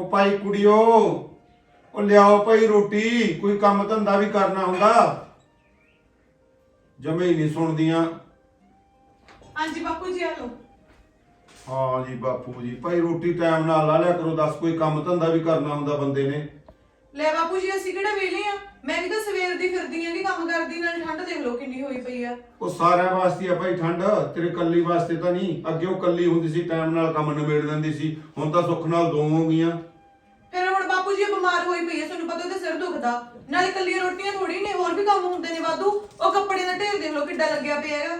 ਉਹ ਭਾਈ ਕੁੜਿਓ ਉਹ ਲਿਆਓ ਭਾਈ ਰੋਟੀ ਕੋਈ ਕੰਮ ਧੰਦਾ ਵੀ ਕਰਨਾ ਹੁੰਦਾ। ਜਮੇ ਹੀ ਨਹੀਂ ਸੁਣਦੀਆਂ। ਹਾਂਜੀ ਬਾਪੂ ਜੀ ਆ ਹਾਂ ਜੀ ਬਾਪੂ ਜੀ ਭਾਈ ਰੋਟੀ ਟਾਈਮ ਨਾਲ ਲਾ ਲਿਆ ਕਰੋ ਦੱਸ ਕੋਈ ਕੰਮ ਧੰਦਾ ਵੀ ਕਰਨਾ ਹੁੰਦਾ ਬੰਦੇ ਨੇ। ਲੈ ਬਾਪੂ ਜੀ ਅਸੀਂ ਕਿਹੜਾ ਵੇਲੇ ਆ? ਮੈਂ ਵੀ ਤਾਂ ਸਵੇਰ ਦੀ ਫਿਰਦੀ ਆਂ ਕਿ ਕੰਮ ਕਰਦੀ ਨਾਲ ਠੰਡ ਦੇਖ ਲਓ ਕਿੰਨੀ ਹੋਈ ਪਈ ਆ। ਉਹ ਸਾਰਿਆਂ ਵਾਸਤੇ ਆ ਭਾਈ ਠੰਡ ਤੇਰੇ ਕੱਲੀ ਵਾਸਤੇ ਤਾਂ ਨਹੀਂ। ਅੱਗੇ ਉਹ ਕੱਲੀ ਹੁੰਦੀ ਸੀ ਟਾਈਮ ਨਾਲ ਕੰਮ ਨਿਬੇੜ ਦਿੰਦੀ ਸੀ। ਹੁਣ ਤਾਂ ਸੁੱਖ ਨਾਲ ਦੋ ਹੋ ਗਈਆਂ। ਫਿਰ ਹੁਣ ਬਾਪੂ ਜੀ ਇਹ ਬਿਮਾਰ ਹੋਈ ਪਈ ਆ ਤੁਹਾਨੂੰ ਪਤਾ ਉਹਦਾ ਸਿਰ ਦੁਖਦਾ। ਨਾਲੇ ਕੱਲੀਆਂ ਰੋਟੀਆਂ ਥੋੜੀ ਨੇ ਹੋਰ ਵੀ ਕੰਮ ਹੁੰਦੇ ਨੇ ਵਾਧੂ। ਉਹ ਕੱਪੜੇ ਦਾ ਢੇਰ ਦੇਖ ਲਓ ਕਿੱਡਾ ਲੱਗਿਆ ਪਿਆ ਹੈਗਾ।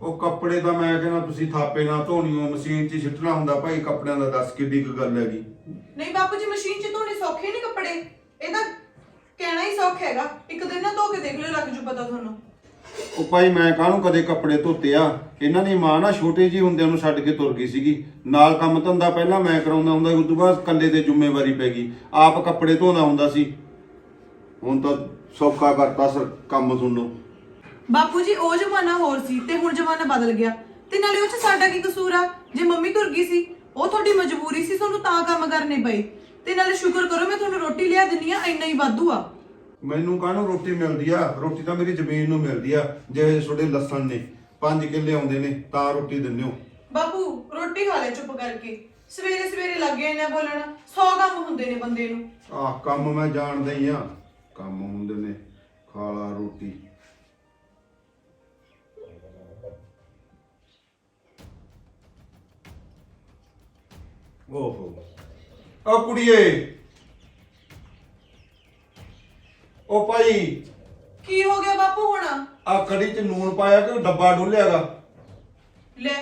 ਉਹ ਕੱਪੜੇ ਤਾਂ ਮੈਂ ਕਹਿੰਦਾ ਤੁਸੀਂ ਥਾਪੇ ਨਾਲ ਧੋਣੀਓ ਮਸ਼ੀਨ 'ਚ ਹੀ ਸਿੱਟਣਾ ਹੁੰਦਾ ਭਾਈ ਕੱਪੜਿਆਂ ਦਾ ਦੱਸ ਕਿੱਡੀ ਕੁ ਗੱਲ ਹੈਗੀ। ਨਹੀਂ ਬਾਪੂ ਜੀ ਮਸ਼ੀਨ 'ਚ ਧੋਣੇ ਸੌਖੇ ਨਹੀਂ ਕੱਪੜੇ? ਇਹ ਤਾਂ ਕਹਿਣਾ ਹੀ ਸੌਖਾ ਹੈਗਾ। ਇੱਕ ਦਿਨ ਨਾ ਧੋ ਕੇ ਦੇਖ ਲਿਓ ਲੱਗ ਜੂ ਪਤਾ ਤੁਹਾਨੂੰ। ਉਹ ਭਾਈ ਮੈਂ ਕਾਹਨੂੰ ਕਦੇ ਕੱਪੜੇ ਧੋਤੇ ਆ? ਇਹਨਾਂ ਦੀ ਮਾਂ ਨਾ ਛੋਟੇ ਜੀ ਹੁੰਦਿਆਂ ਨੂੰ ਛੱਡ ਕੇ ਤੁਰ ਗਈ ਸੀਗੀ। ਨਾਲ ਕੰਮ ਧੰਦਾ ਪਹਿਲਾਂ ਮੈਂ ਕਰਾਉਂਦਾ ਹੁੰਦਾ ਉਸ ਤੋਂ ਬਾਅਦ ਇਕੱਲੇ ਤੇ ਜ਼ਿੰਮੇਵਾਰੀ ਪੈ ਗਈ। ਆਪ ਕੱਪੜੇ ਧੋਂਦਾ ਹੁੰਦਾ ਸੀ। ਹੁਣ ਤਾਂ ਸੌਖਾ ਕਰਤਾ ਸਰ, ਕੰਮ ਸੁਣੋ ਬਾਪੂ ਜੀ, ਉਹ ਜ਼ਮਾਨਾ ਹੋਰ ਸੀ ਤੇ ਹੁਣ ਜ਼ਮਾਨਾ ਬਦਲ ਗਿਆ। ਤੇ ਨਾਲੇ ਉਹ ਚ ਸਾਡਾ ਕੀ ਕਸੂਰ ਆ? ਜੇ ਮੰਮੀ ਤੁਰ ਗਈ ਸੀ, ਉਹ ਤੁਹਾਡੀ ਮਜਬੂਰੀ ਸੀ, ਤੁਹਾਨੂੰ ਤਾਂ ਕੰਮ ਕਰਨੇ ਪਏ। ਤੇ ਨਾਲੇ ਸ਼ੁਕਰ ਕਰੋ, ਮੈਂ ਤੁਹਾਨੂੰ ਰੋਟੀ ਲਿਆ ਦਿੰਨੀ ਆ, ਇੰਨਾ ਹੀ ਵਾਧੂ ਆ। ਮੈਨੂੰ ਕਾਹਨੂੰ ਰੋਟੀ ਮਿਲਦੀ ਆ? ਰੋਟੀ ਤਾਂ ਮੇਰੀ ਜ਼ਮੀਨ ਨੂੰ ਮਿਲਦੀ ਆ ਜੇ ਤੁਹਾਡੇ ਲੱਸਣ ਨੇ। 5 ਕਿੱਲੇ ਆਉਂਦੇ ਨੇ ਤਾਂ ਰੋਟੀ ਦਿੰਦੇ ਹੋ ਬਾਪੂ ਰੋਟੀ ਖਾ ਲੈ ਚੁੱਪ ਕਰਕੇ। ਸਵੇਰੇ ਸਵੇਰੇ ਲੱਗੇ ਨੇ ਬੋਲਣ। 100 ਕੰਮ ਹੁੰਦੇ ਨੇ ਬੰਦੇ ਨੂੰ। ਆਹ ਕੰਮ ਮੈਂ ਜਾਣਦਾ ਹੀ ਆ। ਕੰਮ ਹੁੰਦੇ ਨੇ ਖਾਲਾ ਰੋਟੀ। ਓਹੋ। ਆ ਕੁੜੀਏ ਉਹ ਭਾਈ ਕੀ ਹੋ ਗਿਆ ਬਾਪੂ ਹੁਣ? ਆ ਕੜੀ ਚ ਨੂਣ ਪਾਇਆ ਕਿ ਡੱਬਾ ਡੋਲਿਆਗਾ? ਲੈ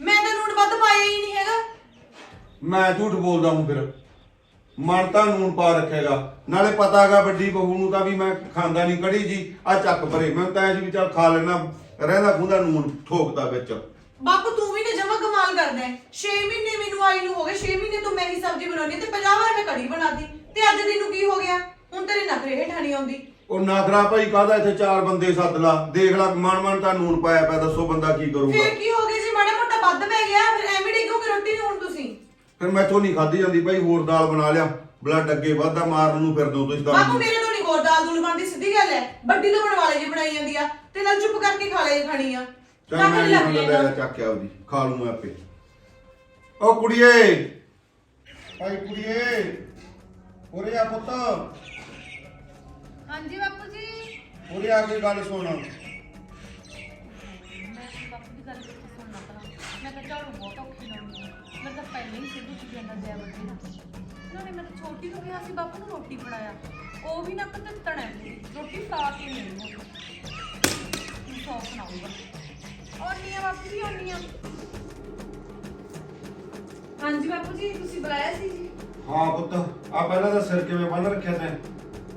ਮੈਂ ਤਾਂ ਨੂਣ ਵੱਧ ਪਾਇਆ ਹੀ ਨਹੀਂ ਹੈਗਾ। ਮੈਂ ਝੂਠ ਬੋਲਦਾ ਹੂੰ ਫਿਰ। ਮਨ ਤਾਂ ਨੂਣ ਪਾ ਰੱਖੇਗਾ। ਨਾਲੇ ਪਤਾ ਹੈਗਾ ਵੱਡੀ ਬਹੂ ਨੂੰ ਤਾਂ ਵੀ ਮੈਂ ਖਾਂਦਾ ਨਹੀਂ ਕੜੀ ਜੀ। ਆ ਚੱਕ ਪਰੇ ਮੈਂ ਤਾਂ ਐਂ ਸੀ ਵੀ ਚੱਲ ਖਾ ਲੈਣਾ ਰਹਿੰਦਾ ਖੁੰਦਾ ਨੂਣ ਠੋਕਦਾ ਵਿੱਚ। ਬਾਪੂ ਤੂੰ ਵੀ ਨਾ ਜਮਾ ਕਮਾਲ ਕਰਦਾ ਹੈ। 6 ਮਹੀਨੇ ਮੈਨੂੰ ਆਈ ਨੂੰ ਹੋ ਗਏ। 6 ਮਹੀਨੇ ਤੋਂ ਮੈਂ ਹੀ ਸਬਜ਼ੀ ਬਣਾਉਣੀ ਤੇ 50 ਵਾਰ ਮੈਂ ਕੜੀ ਬਣਾਦੀ ਤੇ ਅੱਜ ਤੈਨੂੰ ਕੀ ਹੋ ਗਿਆ? ਹੁਣ ਤੇਰੇ ਨਖਰੇ ਹੇਠਾਂ ਨਹੀਂ ਆਉਂਦੀ। ਉਹ ਨਾਗਰਾ ਭਾਈ ਕਾਹਦਾ ਇੱਥੇ ਚਾਰ ਬੰਦੇ ਸੱਦ ਲਾ? ਦੇਖ ਲਾ ਮਨ ਮਨ ਤਾਂ ਨੂਣ ਪਾਇਆ ਪਿਆ ਦੱਸੋ ਬੰਦਾ ਕੀ ਕਰੂਗਾ? ਫਿਰ ਕੀ ਹੋ ਗਿਆ ਜੀ? ਮਾੜਾ ਮੋਟਾ ਵੱਧ ਪੈ ਗਿਆ ਫਿਰ ਐਵੇਂ ਡਿੱਗੋਗੇ ਰੋਟੀ ਨਹੀਂ ਹੁਣ ਤੁਸੀਂ? ਫਿਰ ਮੈਥੋਂ ਨਹੀਂ ਖਾਧੀ ਜਾਂਦੀ ਭਾਈ ਹੋਰ ਦਾਲ ਬਣਾ ਲਿਆ। ਬਲੱਡ ਅੱਗੇ ਵੱਧਦਾ ਮਾਰਨ ਨੂੰ ਫਿਰਦੇ ਹੋ ਤੁਸੀਂ ਤਾਂ ਬਾਪੂ ਮੇਰੇ ਤੋਂ ਨਹੀਂ ਹੋਰ ਦਾਲ ਦੂਲ ਬਣਦੀ ਸਿੱਧੀ ਗੱਲ ਹੈ। ਵੱਡੀ ਤੋਂ ਬਣਵਾਲੇ ਜੀ ਬਣਾਈ ਜਾਂਦੀ ਆ ਤੇ ਨਾਲ ਚੁੱਪ ਕਰਕੇ ਖਾ ਲੈ ਖਾਣੀ ਆ। ਚੱਲ ਮੈਂ ਲੈ ਨਹੀਂ ਆਪਣੇ ਲੈ ਨਾਲ। ਚੱਕ ਕੇ ਆਪਦੀ ਖਾ ਲੂੰ ਮੈਂ ਆਪੇ। ਓ ਕੁੜੀਏ! ਭਾਈ ਕੁੜੀਏ! ਉਰੇ ਆ ਪੁੱਤ। ਹਾਂਜੀ ਬਾਪੂ ਜੀ। ਉਰੇ ਆ ਕੇ ਗੱਲ ਸੁਣ। ਮੈਂ ਬਾਪੂ ਦੀ ਗੱਲ ਕਿੱਥੇ ਸੁਣਨਾ ਭਲਾ? ਮੈਂ ਤਾਂ ਝਾੜੂ ਬਹੁਤ ਔਖੀ ਲਾਉਂਦੀ ਹਾਂ ਮੈਂ ਤਾਂ ਪਹਿਲਾਂ ਹੀ ਸਿੱਧੂ ਚ ਜਾਂਦਾ ਜੈ ਵੱਡੇ ਨਾਲ। ਉਹਨਾਂ ਨੇ ਮੈਨੂੰ ਛੋਟੀ ਨੂੰ ਕਿਹਾ ਸੀ ਬਾਪੂ ਨੂੰ ਰੋਟੀ ਫੜਾਇਆ ਉਹ ਵੀ ਨਾ ਪਤੰਤਣ ਹੈ ਮੇਰੀ। ਰੋਟੀ ਪਾ ਕੇ ਨਹੀਂ ਹੁੰਦੀ ਤੂੰ ਸੌ ਸੁਣਾਊਗਾ। ਔਨੀ ਆ ਬਾਪੂ ਜੀ ਔਨੀ ਆ ਹਾਂਜੀ ਬਾਪੂ ਜੀ ਤੁਸੀਂ ਬੁਲਾਇਆ ਸੀ ਜੀ? ਹਾਂ ਪੁੱਤ ਆ ਪਹਿਲਾਂ ਤਾਂ ਸਿਰ ਕਿਵੇਂ ਬੰਨ ਰੱਖਿਆ ਤੈਂ?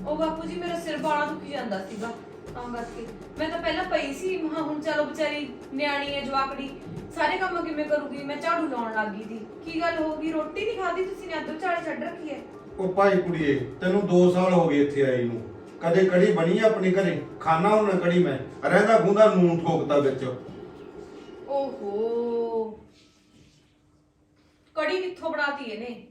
ਉਹ ਬਾਪੂ ਜੀ ਮੇਰਾ ਸਿਰ ਬਾਲਾ ਦੁਖੀ ਜਾਂਦਾ ਸੀਗਾ ਤਾਂ ਕਰਕੇ। ਮੈਂ ਤਾਂ ਪਹਿਲਾਂ ਪਈ ਸੀ ਮਹਾ ਹੁਣ ਚਲੋ ਵਿਚਾਰੀ ਨਿਆਣੀ ਹੈ ਜਵਾਕੜੀ ਸਾਰੇ ਕੰਮ ਕਿਵੇਂ ਕਰੂਗੀ? ਮੈਂ ਝਾੜੂ ਲਾਉਣ ਲੱਗ ਗਈ ਸੀ ਕੀ ਗੱਲ ਹੋ ਗਈ? ਰੋਟੀ ਨਹੀਂ ਖਾਦੀ ਤੁਸੀਂ ਨੇ? ਅੱਧੋ ਝਾੜੇ ਛੱਡ ਰੱਖੀ ਹੈ। ਉਹ ਭਾਈ ਕੁੜੀਏ ਤੈਨੂੰ 2 ਸਾਲ ਹੋ ਗਏ ਇੱਥੇ ਆਈ ਨੂੰ। ਕਦੇ ਕੜੀ ਬਣੀ ਆ ਆਪਣੇ ਘਰੇ? ਖਾਣਾ ਹੁਣ ਕੜੀ ਮੈਂ। ਰਹਿੰਦਾ ਗੁੰਦਾ ਨੂਨ ਠੋਕਦਾ ਵਿੱਚ। ਓਹੋ। ਕੜੀ ਕਿੱਥੋਂ ਬਣਾਤੀ ਇਹਨੇ?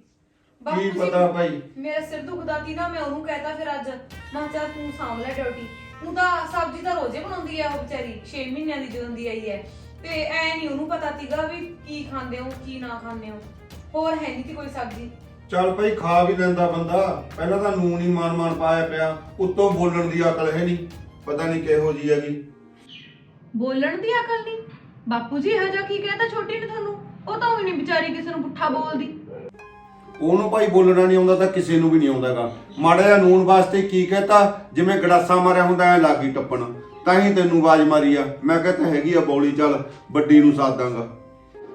ਕੀ ਪਤਾ ਭਾਈ? ਮੇਰਾ ਸਿਰ ਦੁਖਦਾ ਸੀ ਨਾ ਮੈਂ ਉਹਨੂੰ ਕਹਿਤਾ ਫਿਰ ਅੱਜ। ਮੈਂ ਕਿਹਾ ਚੱਲ ਤੂੰ ਸਾਂਭ ਲੈ ਡਿਊਟੀ। ਉਹ ਤਾਂ ਸਬਜ਼ੀ ਤਾਂ ਰੋਜ਼ੇ ਬਣਾਉਂਦੀ ਆ ਉਹ ਵਿਚਾਰੀ 6 ਮਹੀਨਿਆਂ ਦੀ ਜਦੋਂ ਦੀ ਆਈ ਹੈ। ਤੇ ਐ ਨਹੀਂ ਉਹਨੂੰ ਪਤਾ ਸੀਗਾ ਵੀ ਕੀ ਖਾਂਦੇ ਹੋ ਕੀ ਨਾ ਖਾਂਦੇ ਹੋ। ਹੋਰ ਹੈ ਨਹੀਂ ਸੀ ਕੋਈ ਸਬਜ਼ੀ। ਚੱਲ ਭਾਈ ਖਾ ਵੀ ਲੈਂਦਾ ਬੰਦਾ। ਪਹਿਲਾਂ ਤਾਂ ਨੂਨ ਹੀ ਮਾਨ ਮਾਨ ਪਾਇਆ ਪਿਆ। ਉੱਤੋਂ ਬੋਲਣ ਦੀ ਅਕਲ ਹੈ ਨਹੀਂ। ਪਤਾ ਨਹੀਂ ਕਿਹੋ ਜੀ ਹੈਗੀ। ਬੋਲਣ ਦੀ ਅਕਲ ਨਹੀਂ? ਬਾਪੂ ਜੀ ਇਹੋ ਜਿਹਾ ਕੀ ਕਹਿੰਦਾ ਛੋਟੀ ਨੇ ਤੁਹਾਨੂੰ? ਉਹ ਤਾਂ ਉਹੀ ਨਹੀਂ ਵਿਚਾਰੀ ਕਿਸੇ ਨੂੰ ਪੁੱਠਾ ਬੋਲਦੀ। ਉਹਨੂੰ ਭਾਈ ਬੋਲਣਾ ਨਹੀਂ ਆਉਂਦਾ ਤਾਂ ਕਿਸੇ ਨੂੰ ਵੀ ਨਹੀਂ ਆਉਂਦਾਗਾ। ਮਾੜਾ ਜਿਹਾ ਨੂਨ ਵਾਸਤੇ ਕੀ ਕਹਤਾ ਜਿਵੇਂ ਗੜਾਸਾ ਮਾਰਿਆ ਹੁੰਦਾ ਐ ਲੱਗੀ ਟੱਪਣ। ਤਾਂ ਹੀ ਤੈਨੂੰ ਆਵਾਜ਼ ਮਾਰੀ ਆ। ਮੈਂ ਕਹਤਾ ਹੈਗੀ ਆ ਬੌਲੀ ਚੱਲ ਵੱਡੀ ਨੂੰ ਸਾਧ ਦਾਂਗਾ।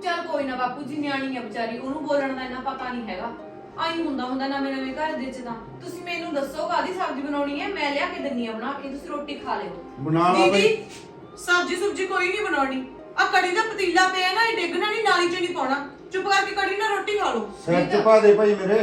ਚੱਲ ਕੋਈ ਨਾ ਬਾਪੂ ਜੀ ਨਿਆਣੀ ਆ ਵਿਚਾਰੀ ਉਹਨੂੰ ਬੋਲਣ ਦਾ ਇੰਨਾ ਪਤਾ ਨਹੀਂ ਹੈਗਾ। ਆਈ ਹੁੰਦਾ ਹੁੰਦਾ ਨਵੇਂ ਨਵੇਂ ਘਰ ਦੇ ਚ ਤਾਂ। ਤੁਸੀਂ ਮੈਨੂੰ ਦੱਸੋ ਕਾਦੀ ਸਬਜ਼ੀ ਬਣਾਉਣੀ ਹੈ ਮੈਂ ਲਿਆ ਕੇ ਦਿੰਨੀ ਆ ਬਣਾ ਕੇ ਤੁਸੀਂ ਰੋਟੀ ਖਾ ਲਿਓ। ਬਣਾ ਲਾ ਦੀਦੀ ਭਾਈ ਸਬਜ਼ੀ ਸੁਬਜੀ ਕੋਈ ਨਹੀਂ ਬਣਾਉਣੀ। ਆ ਕੜੀ ਦਾ ਪਤੀਲਾ ਪਿਆ ਨਾ ਇਹ ਡਿੱਗਣਾ ਨਹੀਂ ਨਾਲੀ 'ਚ ਨਹੀਂ ਪਾਉਣਾ। ਚੁੱਪ ਕਰਕੇ ਕੜੀ ਨਾਲ ਰੋਟੀ ਖਾ ਲਓ। ਸਿਰ ਚ ਪਾ ਦੇ ਭਾਈ ਮੇਰੇ।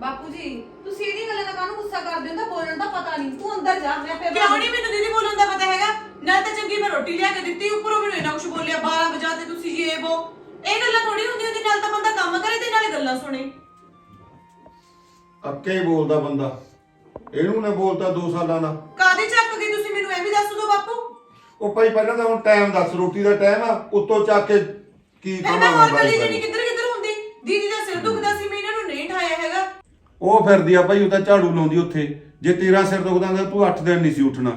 ਬਾਪੂ ਜੀ ਤੁਸੀਂ ਇਹਦੀ ਗੱਲਾਂ ਦਾ ਕਾਹਨੂੰ ਗੁੱਸਾ ਕਰਦੇ ਹੋ? ਤਾਂ ਬੋਲਣ ਦਾ ਪਤਾ ਨਹੀਂ। ਤੂੰ ਅੰਦਰ ਜਾ ਮੈਂ ਫਿਰ ਕਿਉਂ ਨਹੀਂ? ਮੈਨੂੰ ਦੀਦੀ ਬੋਲਣ ਦਾ ਪਤਾ ਹੈਗਾ। ਨਾ ਤਾਂ ਚੰਗੀ ਮੈਂ ਰੋਟੀ ਲਿਆ ਕੇ ਦਿੱਤੀ ਉੱਪਰੋਂ ਮੈਨੂੰ ਇਹਨਾਂ ਕੁਝ ਬੋਲਿਆ 12 ਵਜਾ ਤੇ ਤੁਸੀਂ ਇਹ ਉਹ ਇਹ ਗੱਲਾਂ ਥੋੜੀ ਹੁੰਦੀਆਂ ਉਹਦੇ ਨਾਲ ਤਾਂ ਬੰਦਾ ਕੰਮ ਕਰੇ ਤੇ ਨਾਲੇ ਗੱਲਾਂ ਸੁਣੇ। ਅੱਕੇ ਹੀ ਬੋਲਦਾ ਬੰਦਾ। ਇਹਨੂੰ ਨੇ ਬੋਲਤਾ 2 ਸਾਲਾਂ ਦਾ ਕਾਦੇ ਚੱਕ ਗਏ ਤੁਸੀਂ ਮੈਨੂੰ ਇਹ ਵੀ ਦੱਸ ਦਿਓ ਬਾਪੂ? ਉਹ ਭਾਈ ਪਹਿਲਾਂ ਤਾਂ ਹੁਣ ਟਾਈਮ ਦੱਸ ਰੋਟੀ ਦਾ ਟਾਈਮ ਆ ਉੱਤੋਂ ਚੱਕ ਕੇ ਕੀ ਮੈਂ ਹੋਰ ਗਲੀ ਬਾਈ ਜਣੀ ਕਿੱਧਰ ਕਿੱਧਰ ਹੁੰਦੀ? ਦੀਦੀ ਦਾ ਸਿਰ ਦੁਖਦਾ ਸੀ ਮੈਂ ਇਹਨਾਂ ਨੂੰ ਨਹੀਂ ਠਾਇਆ ਹੈਗਾ। ਉਹ ਫਿਰਦੀ ਆ ਭਾਈ ਉਹ ਤਾਂ ਝਾੜੂ ਲਾਉਂਦੀ ਉੱਥੇ। ਜੇ ਤੇਰਾ ਸਿਰ ਦੁਖਦਾ ਹੁੰਦਾ ਤੂੰ 8 ਦਿਨ ਨਹੀਂ ਸੀ ਉੱਠਣਾ।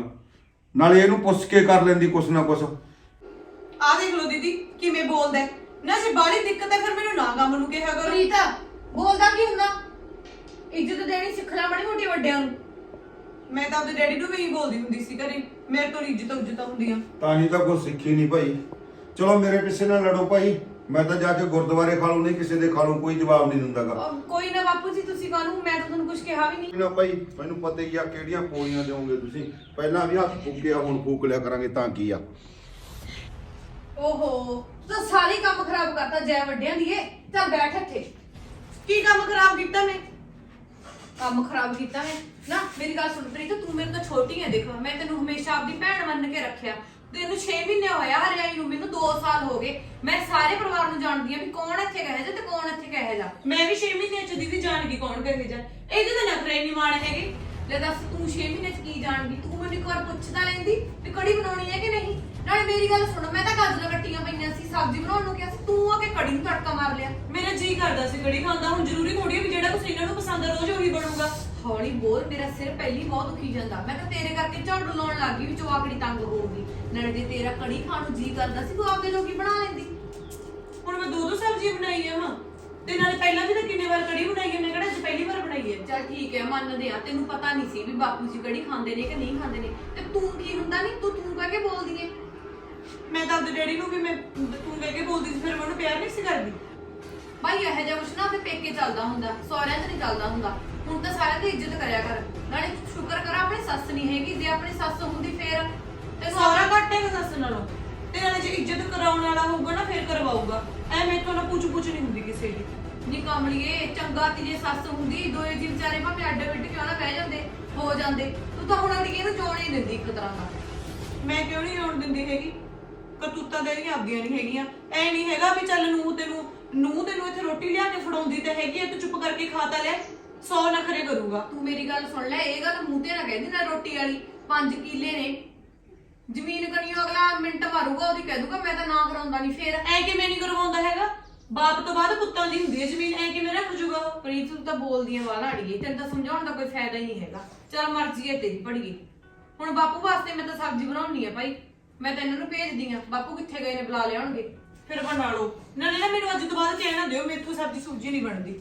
ਨਾਲੇ ਇਹਨੂੰ ਪੁੱਛ ਕੇ ਕਰ ਲੈਂਦੀ ਕੁਛ ਨਾ ਕੁਛ। ਆਹ ਦੇਖ ਲਓ ਦੀਦੀ ਕਿਵੇਂ ਬੋਲਦਾ ਹੈ। ਨਾ ਜੇ ਬਾਹਲੀ ਦਿੱਕਤ ਹੈ ਫਿਰ ਮੈਨੂੰ ਨਾ ਕੰਮ ਨੂੰ ਕਿਹਾ ਕਰੋ। ਪ੍ਰੀਤਾ ਬੋਲਦਾ ਕੀ ਹੁੰਦਾ? ਇੱਜ਼ਤ ਦੇਣੀ ਸਿੱਖ ਲੈ ਬੜੀ ਮੋਟੀ ਵੱਡਿਆਂ ਨੂੰ। ਮੈਂ ਤਾਂ ਆਪਣੇ ਡੈਡੀ ਨੂੰ ਵੀ ਹੀ ਬੋਲਦੀ ਹੁੰਦੀ ਸੀ ਘਰੇ ਮੇਰੇ ਤੋਂ ਇੱਜ਼ਤ ਉੱਜਤਾਂ ਹੁੰਦੀਆਂ। ਤਾਂ ਹੀ ਤਾਂ ਕੁਛ ਸਿੱਖੀ ਨਹੀਂ ਭਾਈ ਚਲੋ ਮੇਰੇ ਪਿੱਛੇ ਨਾ ਲੜੋ ਭਾਈ। ਮੈਂ ਤਾਂ ਜਾ ਕੇ ਗੁਰਦੁਆਰੇ ਖਾ ਲੂ ਨਹੀਂ ਕਿਸੇ ਦੇ ਖਾ ਲੂ ਕੋਈ ਜਵਾਬ ਨਹੀਂ ਦਿੰਦਾਗਾ ਅਹ ਕੋਈ ਨਾ ਬਾਪੂ ਜੀ ਤੁਸੀਂ ਕਾਹਨੂੰ ਮੈਂ ਤਾਂ ਤੁਹਾਨੂੰ ਕੁਝ ਕਿਹਾ ਵੀ ਨਹੀਂ। ਨਾ ਭਾਈ ਮੈਨੂੰ ਪਤਾ ਹੀ ਆ ਕਿਹੜੀਆਂ ਪੋਲੀਆਂ ਦਿਓਗੇ ਤੁਸੀਂ। ਪਹਿਲਾਂ ਵੀ ਹੱਥ ਫੂਕਿਆ ਹੁਣ ਫੂਕ ਲਿਆ ਕਰਾਂਗੇ ਤਾਂ ਕੀ ਆ? ਓਹੋ ਤੂੰ ਤਾਂ ਸਾਰੀ ਕੰਮ ਖਰਾਬ ਕਰਤਾ ਜੈ ਵੱਡਿਆਂ ਦੀ ਏ। ਚੱਲ ਬੈਠ ਇੱਥੇ। ਕੀ ਕੰਮ ਖਰਾਬ ਕੀਤਾ ਮੈਂ? ਕੰਮ ਖਰਾਬ ਕੀਤਾ ਮੈਂ? ਨਾ ਮੇਰੀ ਗੱਲ ਸੁਣ ਪ੍ਰੀਤ ਤੂੰ ਮੇਰੇ ਤੋਂ ਛੋਟੀ ਹੈ ਦੇਖ। ਮੈਂ ਤੈਨੂੰ ਹਮੇਸ਼ਾ ਆਪਦੀ ਭੈਣ ਮੰਨ ਕੇ ਰੱਖਿਆ। ਤੈਨੂੰ 6 ਮਹੀਨੇ ਹੋਇਆ ਹਰੇ ਆਈ ਨੂੰ ਮੈਨੂੰ 2 ਸਾਲ ਹੋ ਗਏ। ਮੈਂ ਸਾਰੇ ਪਰਿਵਾਰ ਨੂੰ ਜਾਣਦੀ ਆ ਵੀ ਕੌਣ ਇੱਥੇ ਕਹੇ ਜਾ ਤੇ ਕੌਣ ਇੱਥੇ ਕਹੇ ਜਾ ਮੈਂ ਵੀ 6 ਮਹੀਨਿਆਂ ਚ ਦੀਦੀ ਜਾਣ ਗਈ ਕੌਣ ਕਹੇ ਜਾ ਇਹਦੇ ਤਾਂ ਨਖਰੇ ਨਹੀਂ ਮਾਣ ਹੈਗੇ। ਲੈ ਦੱਸ ਤੂੰ 6 ਮਹੀਨੇ ਚ ਕੀ ਜਾਣਦੀ? ਤੂੰ ਮੈਨੂੰ ਇੱਕ ਵਾਰ ਪੁੱਛਦਾ ਲੈਂਦੀ ਵੀ ਕੜੀ ਬਣਾਉਣੀ ਹੈ ਕਿ ਨਹੀਂ? ਨਾਲੇ ਮੇਰੀ ਗੱਲ ਸੁਣ ਮੈਂ ਤਾਂ ਗਾਜਰਾਂ ਕੱਟੀਆਂ ਪਈਆਂ ਸੀ ਸਬਜ਼ੀ ਬਣਾਉਣ ਨੂੰ ਕਿਹਾ ਸੀ ਤੂੰ ਆ ਕੇ ਕੜੀ ਨੂੰ ਤੜਕਾ ਮਾਰ ਲਿਆ। ਮੇਰਾ ਜੀ ਕਰਦਾ ਸੀ ਕੜੀ ਖਾਂਦਾ। ਹੁਣ ਜ਼ਰੂਰੀ ਥੋੜੀ ਹੈ ਵੀ ਜਿਹੜਾ ਕੁਛ ਇਹਨਾਂ ਨੂੰ ਪਸੰਦ ਆ ਰੋਜ਼ ਉਹੀ ਬਣੂਗਾ। ਹੌਲੀ ਬੋਲ ਮੇਰਾ ਸਿਰ ਪਹਿਲੀ ਬਹੁਤ ਦੁਖੀ ਜਾਂਦਾ। ਮੈਂ ਤਾਂ ਤੇਰੇ ਕਰਕੇ ਝਾੜੂ ਲਾਉਣ ਲੱਗ ਗਈ ਵੀ ਚਵਾਕੜੀ ਤੰਗ ਹੋਊਗੀ ਨਾਲੇ ਜੇ ਤੇਰਾ ਕੜੀ ਖਾਣ ਨੂੰ ਜੀ ਕਰਦਾ ਸੀ ਤੂੰ ਆਪਦੇ ਲੋਕੀ ਬਣਾ ਲੈਂਦੀ। ਹੁਣ ਮੈਂ ਦੋ ਦੋ ਸਬਜ਼ੀਆਂ ਬਣਾਈ ਆ ਮਾਂ ਤੇ ਨਾਲੇ ਪਹਿਲਾਂ ਵੀ ਤਾਂ ਕਿੰਨੇ ਵਾਰ ਕੜੀ ਬਣਾਈ ਹੈ ਮੈਂ ਕਿਹੜਾ ਅੱਜ ਪਹਿਲੀ ਵਾਰ ਬਣਾਈ ਹੈ ਚੱਲ ਠੀਕ ਹੈ ਮੰਨਦੇ ਆ। ਤੈਨੂੰ ਪਤਾ ਨਹੀਂ ਸੀ ਵੀ ਬਾਪੂ ਜੀ ਕੜੀ ਖਾਂਦੇ ਨੇ ਕਿ ਨਹੀਂ ਖਾਂਦੇ ਨੇ। ਤੇ ਤੂੰ ਕੀ ਹੁੰਦਾ ਨਹੀਂ ਤੂੰ ਤੂੰ ਕਹਿ ਕੇ ਬੋਲਦੀ ਏ। ਮੈਂ ਤਾਂ ਆਪਣੇ ਡੈਡੀ ਨੂੰ ਵੀ ਮੈਂ ਤੂੰ ਕਹਿ ਕੇ ਬੋਲਦੀ ਸੀ ਫਿਰ ਮੈਂ ਉਹਨੂੰ ਪਿਆਰ ਨਹੀਂ ਸੀ ਕਰਦੀ। ਭਾਈ ਇਹੋ ਜਿਹਾ ਕੁਛ ਨਾ ਤੇ ਪੇਕੇ ਚੱਲਦਾ ਹੁੰਦਾ ਸਹੁਰਿਆਂ 'ਚ ਨਹੀਂ ਚੱਲਦਾ ਹੁੰਦਾ। ਹੁਣ ਤਾਂ ਸਾਰਿਆਂ ਦੀ ਇੱਜ਼ਤ ਕਰਿਆ ਕਰ। ਨਾਲੇ ਸ਼ੁਕਰ ਕਰ ਆਪਣੀ ਸੱਸ ਨਹੀਂ ਹੈਗੀ ਜੇ ਆਪਣੀ ਸੱਸ ਹੁੰਦੀ ਫੇਰ ਤੇ ਸਾਰਾ ਘੱਟ ਹੈ ਸੱਸ ਨਾਲੋਂ। ਤੇ ਨਾਲੇ ਜੇ ਇੱਜ਼ਤ ਕਰਾਉਣ ਵਾਲਾ ਹੋਊਗਾ ਨਾ ਫਿਰ ਕਰਵਾਊਗਾ। ਐ ਮੇਰੇ ਤੋਂ ਨਾ ਪੁੱਛ ਪੁੱਛ ਨਹੀਂ ਹੁੰਦੀ ਕਿਸੇ ਦੀ। ਨੀ ਕਮਲੀਏ ਚੰਗਾ ਤੀ ਜੇ ਸੱਸ ਹੁੰਦੀ ਦੋਏ ਜੀ ਵਿਚਾਰੇ ਭਾਵੇਂ ਅੱਡ ਵਿੱਡ ਕਿਉਂ ਨਾ ਬਹਿ ਜਾਂਦੇ ਹੋ ਜਾਂਦੇ। ਤੂੰ ਤਾਂ ਹੁਣ ਅੜੀ ਇਹਨੂੰ ਜੋੜ ਹੀ ਦਿੰਦੀ ਇੱਕ ਤਰ੍ਹਾਂ ਦਾ ਮੈਂ ਕਿਉਂ ਨਹੀਂ ਆਉਣ ਦਿੰਦੀ ਹੈਗੀ? ਕਰਤੂਤਾਂ ਤੇਰੀਆਂ ਆਪਦੀਆਂ ਨਹੀਂ ਹੈਗੀਆਂ। ਐ ਨਹੀਂ ਹੈਗਾ ਵੀ ਚੱਲ ਨੂੰ ਤੈਨੂੰ ਨੂੰ ਤੈਨੂੰ ਇੱਥੇ ਰੋਟੀ ਲਿਆ ਕੇ ਫੜਾਉਂਦੀ ਤੇ ਹੈਗੀ ਐ ਤੂੰ ਚੁੱਪ ਕਰਕੇ ਖਾਤਾ ਲੈ 100 ਨਖਰੇ ਕਰੂਗਾ। ਤੂੰ ਮੇਰੀ ਗੱਲ ਸੁਣ ਲੈ ਇਹ ਗੱਲ ਮੂੰਹ ਤੇ ਨਾ ਕਹਿੰਦੀ ਨਾ ਰੋਟੀ ਵਾਲੀ। 5 ਕਿੱਲੇ ਨੇ। ਜ਼ਮੀਨ ਕਣੀਓ ਅਗਲਾ ਮਿੰਟ ਮਾਰੂਗਾ ਉਹਦੀ ਕਹਿ ਦੂਗਾ ਮੈਂ ਤਾਂ ਨਾ ਕਰਾਉਂਦਾ ਨਹੀਂ ਫੇਰ। ਐ ਕਿਵੇਂ ਨਹੀਂ ਕਰਵਾਉਂਦਾ ਹੈਗਾ? ਬਾਪ ਤੋਂ ਬਾਅਦ ਪੁੱਤਾਂ ਦੀ ਹੁੰਦੀ ਹੈ ਜ਼ਮੀਨ ਐ ਕਿਵੇਂ ਰੱਖ ਜੂਗਾ ਉਹ? ਪ੍ਰੀਤ ਤੂੰ ਤਾਂ ਬੋਲਦੀਆਂ ਵਾਲਾ ਅੜੀਏ ਤੈਨੂੰ ਤਾਂ ਸਮਝਾਉਣ ਦਾ ਕੋਈ ਫਾਇਦਾ ਹੀ ਨਹੀਂ ਹੈਗਾ। ਚਲ ਮਰਜ਼ੀ ਹੈ ਤੇਰੀ ਪੜੀਏ ਹੁਣ ਬਾਪੂ ਵਾਸਤੇ ਮੈਂ ਤਾਂ ਸਬਜ਼ੀ ਬਣਾਉਣੀ ਹੈ ਭਾਈ। ਮੈਂ ਤਾਂ ਇਹਨਾਂ ਨੂੰ ਭੇਜਦੀ ਆ। ਬਾਪੂ ਕਿੱਥੇ ਗਏ ਨੇ ਬੁਲਾ ਲਿਆਉਣਗੇ। ਫਿਰ ਬਣਾ ਲਓ। ਨਾਲੇ ਨਾ ਮੈਨੂੰ ਅੱਜ ਤੋਂ ਬਾਅਦ ਕਹਿਣਾ ਦਿਓ ਮੇਥੋਂ ਸਬਜ਼ੀ ਸੂਜੀ ਨਹੀਂ ਬਣਦੀ।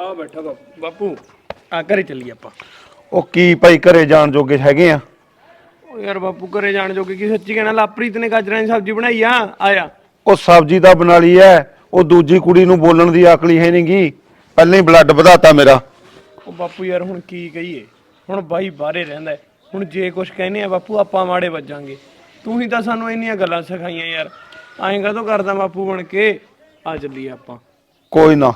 ਆ ਬੈਠਾ ਬਾਪੂ ਬਾਪੂ। ਆ ਘਰੇ ਚੱਲੀ ਆਪਾਂ। ਉਹ ਕੀ ਭਾਈ ਘਰੇ ਜਾਣ ਜੋਗੇ ਹੈਗੇ ਆ? ਉਹ ਯਾਰ ਬਾਪੂ ਘਰੇ ਜਾਣ ਜੋਗੇ ਕੀ ਸੱਚੀ ਕਹਿਣਾ ਲਾਪ੍ਰੀਤ ਨੇ ਗਾਜਰਾਂ ਦੀ ਸਬਜ਼ੀ ਬਣਾਈ ਆ। ਆਇਆ। ਉਹ ਸਬਜ਼ੀ ਤਾਂ ਬਣਾ ਲਈ ਐ ਉਹ ਦੂਜੀ ਕੁੜੀ ਨੂੰ ਬੋਲਣ ਦੀ ਅਕਲ ਹੈ ਨਹੀਂਗੀ ਪਹਿਲਾਂ ਹੀ ਬਲੱਡ ਵਧਾਤਾ ਮੇਰਾ। ਉਹ ਬਾਪੂ ਯਾਰ ਹੁਣ ਕੀ ਕਹੀਏ? ਹੁਣ ਬਾਈ ਬਾਹਰੇ ਰਹਿੰਦਾ ਹੈ। ਹੁਣ ਜੇ ਕੁਝ ਕਹਿੰਦੇ ਆ ਬਾਪੂ ਆਪਾਂ ਮਾੜੇ ਵੱਜਾਂਗੇ। ਤੂੰ ਹੀ ਤਾਂ ਸਾਨੂੰ ਇੰਨੀਆਂ ਗੱਲਾਂ ਸਿਖਾਈਆਂ ਯਾਰ। ਐਂ ਕਾਹਤੋਂ ਕਰਦਾ ਬਾਪੂ ਬਣ ਕੇ? ਆ ਚੱਲੀਏ ਆਪਾਂ। ਕੋਈ ਨਾ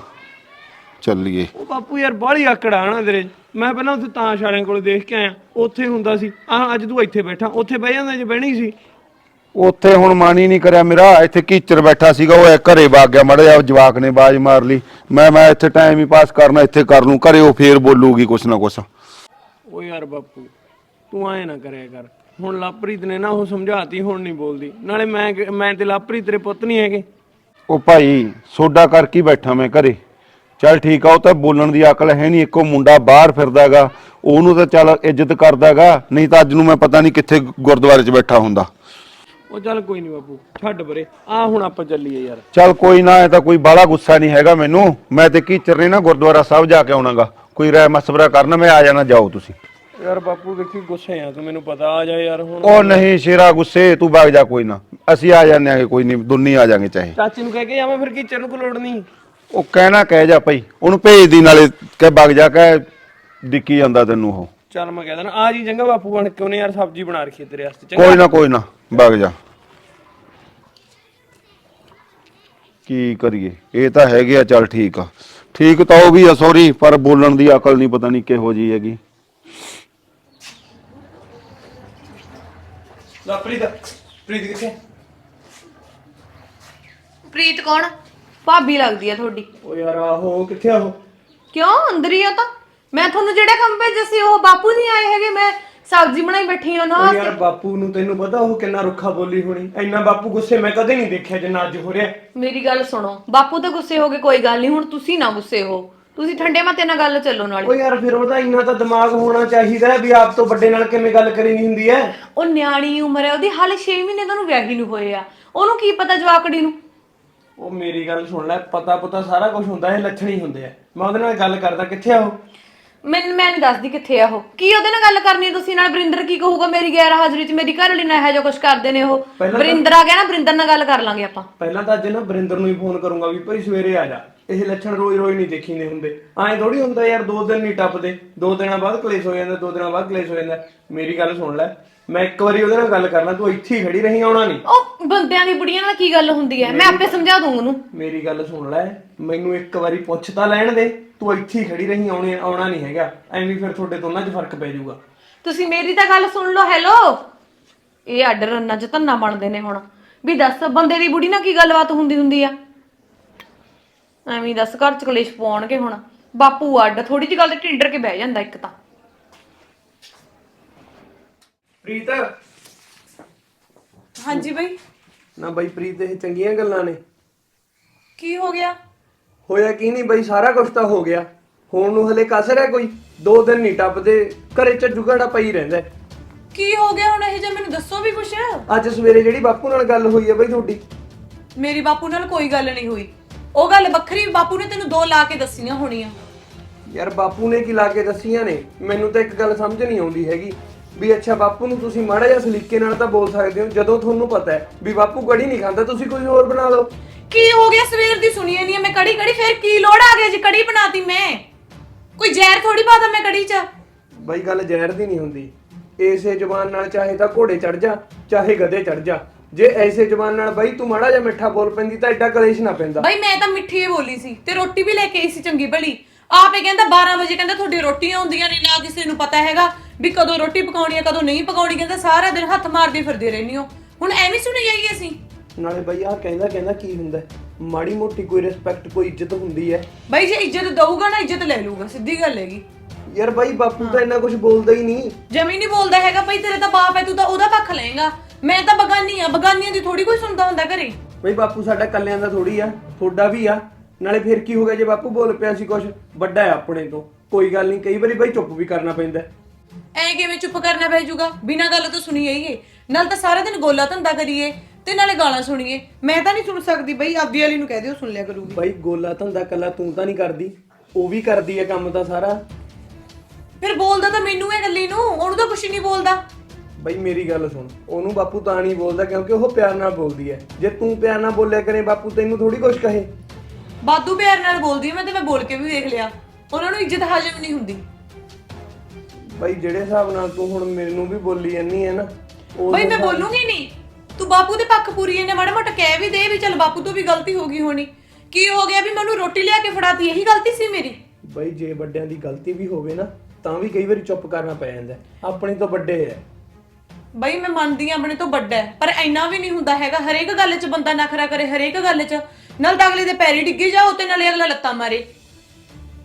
ਚੱਲੀਏ। ਉਹ ਬਾਪੂ ਯਾਰ ਬਾਹਲੀ ਆਕੜ ਆ ਨਾ ਤੇਰੇ। 'ਚ। ਮੈਂ ਪਹਿਲਾਂ ਉੱਥੇ ਤਾਂ ਇਸ਼ਾਰਿਆਂ ਕੋਲ ਦੇਖ ਕੇ ਆਇਆ। ਉੱਥੇ ਹੁੰਦਾ ਸੀ। ਆ ਅੱਜ ਤੂੰ ਇੱਥੇ ਬੈਠਾ। ਉੱਥੇ ਬਹਿ ਜਾਂਦਾ ਜੇ ਬਹਿਣੀ ਸੀ। ਉੱਥੇ ਹੁਣ ਮਨ ਹੀ ਨਹੀਂ ਕਰਿਆ ਮੇਰਾ। ਇੱਥੇ ਕੀਚਰ ਬੈਠਾ ਸੀਗਾ। ਉਹ ਐ ਘਰੇ ਵਗ ਗਿਆ। ਮੜਾ ਜਾ ਜਵਾਕ ਨੇ ਬਾਜ ਮਾਰ ਲਈ। ਮੈਂ ਮੈਂ ਇੱਥੇ ਟਾਈਮ ਹੀ ਪਾਸ ਕਰਨਾ ਇੱਥੇ ਕਰ ਲੂੰ ਘਰੇ ਉਹ ਫੇਰ ਬੋਲੂਗੀ ਕੁਛ ਨਾ ਕੁਛ। ਓ ਯਾਰ ਬਾਪੂ ਤੂੰ ਐ ਨਾ ਕਰਿਆ ਕਰ। ਹੁਣ ਲਾਪ੍ਰੀਤ ਨੇ ਨਾ ਉਹ ਸਮਝਾਤੀ ਹੁਣ ਨਹੀਂ ਬੋਲਦੀ। ਨਾਲੇ ਮੈਂ ਕਿ- ਮੈਂ ਤੇ ਲਾਪ੍ਰੀਤ ਤੇਰੇ ਪੁੱਤ ਨਹੀਂ ਹੈਗੇ। ਉਹ ਭਾਈ ਸੋਡਾ ਕਰ ਕੀ ਬੈਠਾ ਮੈਂ ਘਰੇ? ਚੱਲ ਠੀਕ ਆ ਉਹ ਤਾਂ ਬੋਲਣ ਦੀ ਅਕਲ ਹੈ ਨਹੀਂ। ਇੱਕੋ ਮੁੰਡਾ ਬਾਹਰ ਫਿਰਦਾਗਾ ਉਹਨੂੰ ਤਾਂ ਚੱਲ ਇੱਜ਼ਤ ਕਰਦਾਗਾ ਨਹੀਂ ਤਾਂ ਅੱਜ ਨੂੰ ਮੈਂ ਪਤਾ ਨਹੀਂ ਕਿੱਥੇ ਗੁਰਦੁਆਰੇ 'ਚ ਬੈਠਾ ਹੁੰਦਾ। ਉਹ ਚੱਲ ਕੋਈ ਨਹੀਂ ਬਾਪੂ ਛੱਡ ਪਰੇ। ਆ ਹੁਣ ਆਪਾਂ ਚੱਲੀਏ ਯਾਰ। ਚੱਲ ਕੋਈ ਨਾ ਇਹ ਤਾਂ ਕੋਈ ਬਾਲਾ ਗੁੱਸਾ ਨਹੀਂ ਹੈਗਾ ਮੈਨੂੰ। ਮੈਂ ਤੇ ਕੀਚਰ ਨੇ ਨਾ ਗੁਰਦੁਆਰਾ ਸਾਹਿਬ ਜਾ ਕੇ ਆਉਣਾਗਾ। ਕੋਈ ਰਾਇ ਮਸਵਰਾ ਕਰਨਾ ਮੈਂ ਆ ਜਾਣਾ ਜਾਓ ਤੁਸੀਂ। ਯਾਰ ਬਾਪੂ ਦੇਖੀ ਗੁੱਸੇ ਆ ਤੂੰ ਮੈਨੂੰ ਪਤਾ ਆ ਜਾ ਯਾਰ ਹੁਣ ਉਹ ਨਹੀਂ ਸ਼ੇਰਾ ਗੁੱਸੇ ਤੂੰ ਵਗ ਜਾ ਕੋਈ ਨਾ। ਅਸੀਂ ਆ ਜਾਂਦੇ ਆਂਗੇ ਕੋਈ ਨਹੀਂ ਦੁੰਨੀ ਆ ਜਾਾਂਗੇ ਚਾਹੇ। ਚਾਚੀ ਨੂੰ ਕਹਿ ਕੇ ਜਾਵਾਂ ਫਿਰ ਕੀ ਚਰਨ ਕੋ ਲੋੜ ਨਹੀਂ। ਉਹ ਕਹਿਣਾ ਕਹਿ ਜਾ ਭਾਈ ਉਹਨੂੰ ਭੇਜ ਦੀ ਨਾਲੇ ਕਹਿ ਵਗ ਜਾ ਕਹਿ ਡਿੱਕੀ ਜਾਂਦਾ ਤੈਨੂੰ ਉਹ। ਚੱਲ ਮੈਂ ਕਹਿ ਦੇਣਾ ਆ ਜੀ ਚੰਗਾ ਬਾਪੂ ਬਣ ਕੇ ਉਹਨੇ ਯਾਰ ਸਬਜ਼ੀ ਬਣਾ ਰੱਖੀ ਤੇਰੇ ਵਾਸਤੇ ਚੰਗਾ। ਕੋਈ ਨਾ ਕੋਈ ਨਾ ਵਗ ਜਾ। ਕੀ ਕਰੀਏ? ਇਹ ਤਾਂ ਹੈਗੇ ਆ ਚੱਲ ਠੀਕ ਆ। ਠੀਕ ਤਾਂ ਉਹ ਵੀ ਆ ਸੌਰੀ ਪਰ ਬੋਲਣ ਦੀ ਅਕਲ ਨਹੀਂ ਪਤਾ ਨਹੀਂ ਕਿਹੋ ਜੀ ਹੈਗੀ। ਲਾਪ੍ਰੀਤ ਪ੍ਰੀਤ ਕਿੱਥੇ? ਪ੍ਰੀਤ ਕੌਣ? ਭਾਬੀ ਲੱਗਦੀ ਆ ਤੁਹਾਡੀ। ਓ ਯਾਰ ਆਹੋ ਕਿੱਥੇ ਆ ਉਹ? ਕਿਉਂ? ਅੰਦਰ ਹੀ ਆ ਤਾਂ। ਮੈਂ ਤੁਹਾਨੂੰ ਜਿਹੜਾ ਕੰਮ ਭੇਜਿਆ ਸੀ ਉਹ ਬਾਪੂ ਨਹੀਂ ਆਏ ਹੈਗੇ ਮੈਂ ਸਬਜ਼ੀ ਬਣਾਈ ਬੈਠੀ ਹਾਂ ਨਾ ਯਾਰ ਬਾਪੂ ਨੂੰ ਤੈਨੂੰ ਪਤਾ ਉਹ ਕਿੰਨਾ ਰੁੱਖਾ ਬੋਲੀ ਹੋਣੀ। ਇੰਨਾ ਬਾਪੂ ਗੁੱਸੇ ਮੈਂ ਕਦੇ ਨਹੀਂ ਦੇਖਿਆ ਜਿੰਨਾ ਅੱਜ ਹੋ ਰਿਹਾ। ਮੇਰੀ ਗੱਲ ਸੁਣੋ ਬਾਪੂ ਤਾਂ ਗੁੱਸੇ ਹੋ ਗਏ ਕੋਈ ਗੱਲ ਨਹੀਂ ਹੁਣ ਤੁਸੀਂ ਨਾ ਗੁੱਸੇ ਹੋ। ਤੁਸੀਂ ਠੰਡੇ ਮਤੇ ਨਾਲ ਗੱਲ ਚੱਲੋ ਨਾਲ। ਓ ਯਾਰ ਫਿਰ ਉਹਦਾ ਇੰਨਾ ਤਾਂ ਦਿਮਾਗ ਹੋਣਾ ਚਾਹੀਦਾ ਹੈ ਵੀ ਆਪ ਤੋਂ ਵੱਡੇ ਨਾਲ ਕਿਵੇਂ ਗੱਲ ਕਰੀ ਨਹੀਂ ਹੁੰਦੀ ਹੈ। ਉਹ ਨਿਆਣੀ ਉਮਰ ਹੈ ਉਹਦੀ ਹਾਲੇ 6 ਮਹੀਨੇ ਤੁਹਾਨੂੰ ਵਿਆਹੀ ਨੂੰ ਹੋਏ ਆ। ਉਹਨੂੰ ਕੀ ਪਤਾ ਜਵਾਕੜੀ ਨੂੰ? ਉਹ ਮੇਰੀ ਗੱਲ ਸੁਣ ਲੈ ਪਤਾ ਪਤਾ ਸਾਰਾ ਕੁਝ ਹੁੰਦਾ ਇਹ ਲੱਛਣ ਹੀ ਹੁੰਦੇ ਆ। ਮੈਂ ਉਹਦੇ ਨਾਲ ਗੱਲ ਕਰਦਾ ਕਿੱਥੇ ਆ ਉਹ? ਮੈਂ ਮੈਂ ਨਹੀਂ ਦੱਸਦੀ ਕਿੱਥੇ ਆ ਉਹ। ਕੀ ਉਹਦੇ ਨਾਲ ਗੱਲ ਕਰਨੀ ਹੈ ਤੁਸੀਂ? ਨਾਲ ਬਰਿੰਦਰ ਕੀ ਕਹੂਗਾ ਮੇਰੀ ਗੈਰ ਹਾਜ਼ਰੀ 'ਚ? ਮੇਰੀ ਘਰ ਵਾਲੀ ਨਾਲ ਇਹੋ ਜਿਹਾ ਕੁਝ ਕਰਦੇ ਨੇ ਉਹ। ਪਹਿਲਾਂ ਤਾਂ- ਬਰਿੰਦਰ ਆ ਗਿਆ ਨਾ ਬਰਿੰਦਰ ਨਾਲ ਗੱਲ ਕਰ ਲਾਂਗੇ ਆਪਾਂ। ਪਹਿਲਾਂ ਤਾਂ ਅੱਜ ਨਾ ਬਰਿੰਦਰ ਨੂੰ ਹੀ ਫੋਨ ਕਰੂੰਗਾ ਵੀ ਭਾਈ ਸਵੇਰੇ ਆ ਜਾ। ਇਹ ਲੱਛਣ ਰੋਜ਼ ਰੋਜ਼ ਨਹੀਂ ਦੇਖੀਂਦੇ ਹੁੰਦੇ। ਐਂ ਥੋੜੀ ਹੁੰਦਾ ਯਾਰ ਦੋ ਦਿਨ ਨਹੀਂ ਟੱਪਦੇ। ਦੋ ਦਿਨਾਂ ਬਾਅਦ ਕਲੇਸ਼ ਹੋ ਜਾਂਦਾ ਦੋ ਦਿਨਾਂ ਬਾਅਦ ਕਲੇਸ਼ ਹੋ ਜਾਂਦਾ। ਮੇਰੀ ਗੱਲ ਸੁਣ ਲੈ ਮੈਂ ਇੱਕ ਵਾਰੀ ਉਹਦੇ ਨਾਲ ਗੱਲ ਕਰਨਾ ਤੂੰ ਇੱਥੇ ਹੀ ਖੜੀ ਰਹੀ ਆਉਣਾ ਨਹੀਂ। ਉਹ ਬੰਦਿਆਂ ਦੀ ਬੁੜੀਆਂ ਨਾਲ ਕੀ ਗੱਲ ਹੁੰਦੀ ਹੈ? ਮੈਂ ਆਪੇ ਸਮਝਾ ਦੂੰਗਾ ਉਹਨੂੰ। ਮੇਰੀ ਗੱਲ ਸੁਣ ਲੈ ਮੈਨੂੰ ਇੱਕ ਵਾਰੀ ਪੁੱਛ ਤਾਂ ਲੈਣ ਦੇ। ਤੂੰ ਇੱਥੇ ਹੀ ਖੜੀ ਰਹੀ ਆਉਣੇ ਆਉਣਾ ਨਹੀਂ ਹੈਗਾ। ਐਵੇਂ ਫਿਰ ਤੁਹਾਡੇ ਦੋਨਾਂ 'ਚ ਫ਼ਰਕ ਪੈ ਜਾਊਗਾ। ਤੁਸੀਂ ਮੇਰੀ ਤਾਂ ਗੱਲ ਸੁਣ ਲਓ ਹੈਲੋ। ਇਹ ਅੱਡ ਰੰਨਾਂ 'ਚ ਧੰਨਾ ਬਣਦੇ ਨੇ ਹੁਣ। ਵੀ ਦੱਸ ਬੰਦੇ ਦੀ ਬੁੜੀ ਨਾਲ ਕੀ ਗੱਲਬਾਤ ਹੁੰਦੀ ਹੁੰਦੀ ਆ? ਐਵੇਂ ਹੀ ਦੱਸ ਘਰ 'ਚ ਕਲੇਸ਼ ਪਾਉਣਗੇ ਹੁਣ। ਬਾਪੂ ਅੱਡ ਥੋੜੀ ਜਿਹੀ ਗੱਲ ਤੇ ਢਿੰਡਰ ਕੇ ਬਹਿ ਜਾਂਦਾ ਇੱਕ ਤਾਂ। ਪ੍ਰੀਤ? ਹਾਂਜੀ ਬਈ। ਨਾ ਬਾਈ ਪ੍ਰੀਤ ਇਹ ਚੰਗੀਆਂ ਗੱਲਾਂ ਨੇ। ਕੀ ਹੋ ਗਿਆ? ਹੋਇਆ ਕੀ ਨਹੀਂ ਬਈ ਸਾਰਾ ਕੁਝ ਤਾਂ ਹੋ ਗਿਆ। ਹੁਣ ਨੂੰ ਹਲੇ ਕਸਰ ਹੈ ਕੋਈ? ਦੋ ਦਿਨ ਨਹੀਂ ਟੱਪਦੇ ਘਰੇ ਚ ਜੁਗਾੜਾ ਪਈ ਰਹਿੰਦਾ ਹੈ। ਕੀ ਹੋ ਗਿਆ ਹੁਣ ਇਹ ਜੇ ਮੈਨੂੰ ਦੱਸੋ ਵੀ ਕੁਛ? ਅੱਜ ਸਵੇਰੇ ਜਿਹੜੀ ਬਾਪੂ ਨਾਲ ਗੱਲ ਹੋਈ ਹੈ ਬਈ ਤੁਹਾਡੀ। ਮੇਰੀ ਬਾਪੂ ਨਾਲ ਕੋਈ ਗੱਲ ਨਹੀਂ ਹੋਈ। ਉਹ ਗੱਲ ਵੱਖਰੀ ਬਾਪੂ ਨੇ ਤੈਨੂੰ ਦੋ ਲਾ ਕੇ ਦੱਸੀਆਂ ਹੋਣੀਆਂ। ਯਾਰ ਬਾਪੂ ਨੇ ਕੀ ਲਾ ਕੇ ਦੱਸੀਆਂ ਨੇ? ਮੈਨੂੰ ਤਾਂ ਇੱਕ ਗੱਲ ਸਮਝ ਨਹੀਂ ਆਉਂਦੀ ਹੈਗੀ। ਵੀ ਅੱਛਾ ਬਾਪੂ ਨੂੰ ਤੁਸੀਂ ਮਾੜਾ ਜਿਹਾ ਸਲੀਕੇ ਨਾਲ ਤਾਂ ਬੋਲ ਸਕਦੇ ਹੋ ਜਦੋਂ ਤੁਹਾਨੂੰ ਪਤਾ ਹੈ ਵੀ ਬਾਪੂ ਕੜੀ ਨਹੀਂ ਖਾਂਦਾ ਤੁਸੀਂ ਕੋਈ ਹੋਰ ਬਣਾ ਲਓ। ਕੀ ਹੋ ਗਿਆ ਸਵੇਰ ਦੀ ਸੁਣੀ ਨਹੀਂ ਮੈਂ ਕੜੀ ਕੜੀ ਫਿਰ ਕੀ ਲੋੜ ਆ ਗਿਆ ਜੀ ਕੜੀ ਬਣਾਤੀ ਮੈਂ। ਕੋਈ ਜ਼ਹਿਰ ਥੋੜੀ ਪਾਦਾ ਮੈਂ ਕੜੀ 'ਚ? ਬਈ ਗੱਲ ਜ਼ਹਿਰ ਦੀ ਨਹੀਂ ਹੁੰਦੀ। ਏਸੇ ਜ਼ੁਬਾਨ ਨਾਲ ਚਾਹੇ ਤਾਂ ਘੋੜੇ ਚੜ ਜਾ ਚਾਹੇ ਗਧੇ ਚੜ ਜਾ। ਜੇ ਐਸੇ ਜ਼ੁਬਾਨ ਨਾਲ ਬਈ ਤੂੰ ਮਾੜਾ ਜਿਹਾ ਮਿੱਠਾ ਬੋਲ ਪੈਂਦੀ ਤਾਂ ਐਡਾ ਕਲੇਸ਼ ਨਾ ਪੈਂਦਾ। ਬਾਈ ਮੈਂ ਤਾਂ ਮਿੱਠੀ ਹੀ ਬੋਲੀ ਸੀ ਤੇ ਰੋਟੀ ਵੀ ਲੈ ਕੇ ਆਈ ਸੀ ਚੰਗੀ ਭਲੀ। ਆਪੇ ਕਹਿੰਦਾ 12 ਵਜੇ ਕਹਿੰਦਾ ਤੁਹਾਡੀ ਰੋਟੀਆਂ ਹੁੰਦੀਆਂ ਨੇ ਨਾ ਕਿਸੇ ਨੂੰ ਪਤਾ ਹੈਗਾ ਵੀ ਕਦੋਂ ਰੋਟੀ ਪਕਾਉਣੀ ਹੈ ਕਦੋਂ ਨਹੀਂ ਪਕਾਉਣੀ। ਕਹਿੰਦਾ ਸਾਰਾ ਦਿਨ ਹੱਥ ਮਾਰਦੇ ਫਿਰਦੇ ਰਹਿੰਦੀ ਹੋ। ਹੁਣ ਐਵੇਂ ਸੁਣੀ ਜਾਈਏ ਅਸੀਂ? ਨਾਲੇ ਬਈ ਆਹ ਕਹਿੰਦਾ ਕਹਿੰਦਾ ਕੀ ਹੁੰਦਾ? ਹੈ? ਮਾੜੀ ਮੋਟੀ ਕੋਈ ਰਿਸਪੈਕਟ ਕੋਈ ਇੱਜ਼ਤ ਹੁੰਦੀ ਹੈ। ਬਾਈ ਜੇ ਇੱਜ਼ਤ ਦਊਗਾ ਨਾ ਇੱਜ਼ਤ ਲੈ ਲੂਗਾ ਸਿੱਧੀ ਗੱਲ ਹੈਗੀ। ਯਾਰ ਬਾਈ ਬਾਪੂ ਤਾਂ ਇੰਨਾ ਕੁਝ ਬੋਲਦਾ ਹੀ ਨਹੀਂ। ਜਮੀ ਨਹੀਂ ਬੋਲਦਾ ਹੈਗਾ ਭਾਈ ਤੇਰੇ ਤਾਂ ਬਾਪ ਹੈ ਤੂੰ ਤਾਂ ਉਹਦਾ ਪੱਖ ਲਏਗਾ। ਮੈਂ ਤਾਂ ਬਗਾਨੀ ਆ ਬਗਾਨੀਆਂ ਦੀ ਥੋੜੀ ਕੋਈ ਸੁਣਦਾ ਹੁੰਦਾ ਘਰੇ। ਬਈ ਬਾਪੂ ਸਾਡਾ ਕੱਲਿਆਂ ਦਾ ਥੋੜੀ ਆ ਤੁਹਾਡਾ ਵੀ ਆ। ਨਾਲੇ ਫਿਰ ਕੀ ਹੋ ਗਿਆ ਜੇ ਬਾਪੂ ਬੋਲ ਪਿਆ ਸੀ ਕੁਝ ਵੱਡਾ ਹੈ ਆਪਣੇ ਤੋਂ। ਕੋਈ ਗੱਲ ਨਹੀਂ ਕਈ ਵਾਰੀ ਬਈ ਚੁੱਪ ਵੀ ਕਰਨਾ ਪੈਂਦਾ ਹੈ। ਐ ਕਿਵੇਂ ਚੁੱਪ ਕਰਨਾ ਪੈ ਜਾਊਗਾ? ਬਿਨਾਂ ਗੱਲ ਤੋਂ ਸੁਣੀ ਜਾਈਏ। ਨਾਲ ਤਾਂ ਸਾਰਾ ਦਿਨ ਗੋਲਾ ਧੰਦਾ ਕਰੀਏ। ਤੇ ਨਾਲੇ ਗਾਲਾਂ ਸੁਣੀਏ। ਮੈਂ ਤਾਂ ਨਹੀਂ ਸੁਣ ਸਕਦੀ ਬਈ ਆਪਦੀ ਵਾਲੀ ਨੂੰ ਕਹਿ ਦਿਓ ਸੁਣ ਲਿਆ ਕਰੂਗੀ। ਬਈ ਗੋਲਾ ਧੰਦਾ ਕੱਲਾ ਤੂੰ ਤਾਂ ਨਹੀਂ ਕਰਦੀ। ਉਹ ਵੀ ਕਰਦੀ ਹੈ ਕੰਮ ਤਾਂ ਸਾਰਾ। ਫਿਰ ਬੋਲਦਾ ਤਾਂ ਮੈਨੂੰ ਹੈ ਗੱਲੀ ਨੂੰ ਉਹਨੂੰ ਤਾਂ ਕੁਛ ਨਹੀਂ ਬੋਲਦਾ। ਬਈ ਮੇਰੀ ਗੱਲ ਸੁਣ। ਉਹਨੂੰ ਬਾਪੂ ਤਾਂ ਨਹੀਂ ਬੋਲਦਾ ਕਿਉਂਕਿ ਉਹ ਪਿਆਰ ਨਾਲ ਬੋਲਦੀ ਹੈ। ਜੇ ਤੂੰ ਪਿਆਰ ਨਾਲ ਬੋਲਿਆ ਕਰੇ ਬਾਪੂ ਤੈਨੂੰ ਥੋੜੀ ਕੁਛ ਕਹੇ। ਬਾਦੂ ਪਿਆਰ ਨਾਲ ਬੋਲਦੀ ਆ ਮੈਂ ਤੇ ਮੈਂ ਬੋਲ ਕੇ ਵੀ ਵੇਖ ਲਿਆ। ਉਹਨਾਂ ਨੂੰ ਇੱਜ਼ਤ ਹਾਜ਼ਮ ਨਹੀਂ ਹੁੰਦੀ। ਬਈ ਜਿਹੜੇ ਹਿਸਾਬ ਨਾਲ ਤੂੰ ਹੁਣ ਮੈਨੂੰ ਵੀ ਬੋਲੀ ਜਾਂਦੀ ਹੈ ਨਾ ਉਹ ਬਈ ਮੈਂ ਬੋਲੂੰਗੀ ਨਹੀਂ ਤੂੰ ਬਾਪੂ ਦੇ ਪੱਖ ਪੂਰੀ ਇਹਨੇ ਮਾੜਾ ਮੋਟਾ ਕਹਿ ਵੀ ਦੇ ਵੀ ਚੱਲ ਬਾਪੂ ਤੋਂ ਵੀ ਗਲਤੀ ਹੋ ਗਈ ਹੋਣੀ। ਕੀ ਹੋ ਗਿਆ ਵੀ ਮੈਨੂੰ ਰੋਟੀ ਲਿਆ ਕੇ ਫੜਾਤੀ? ਇਹੀ ਗਲਤੀ ਸੀ ਮੇਰੀ? ਬਈ ਜੇ ਵੱਡਿਆਂ ਦੀ ਗਲਤੀ ਵੀ ਹੋਵੇ ਨਾ ਤਾਂ ਵੀ ਕਈ ਵਾਰੀ ਚੁੱਪ ਕਰਨਾ ਪੈ ਜਾਂਦਾ। ਹੈ। ਆਪਣੇ ਤੋਂ ਵੱਡੇ ਹੈ ਬਈ ਮੈਂ ਮੰਨਦੀ ਆ ਆਪਣੇ ਤੋਂ ਵੱਡਾ ਹੈ, ਪਰ ਇੰਨਾ ਵੀ ਨਹੀਂ ਹੁੰਦਾ ਹੈਗਾ। ਹਰੇਕ ਗੱਲ 'ਚ ਬੰਦਾ ਨਖਰਾ ਕਰੇ ਹਰੇਕ ਗੱਲ 'ਚ। ਨਾਲ ਤਾਂ ਅਗਲੇ ਦੇ ਪੈਰੀ ਡਿੱਗੀ ਜਾਓ ਤੇ ਨਾਲੇ ਅਗਲਾ ਲੱਤਾਂ ਮਾਰੇ।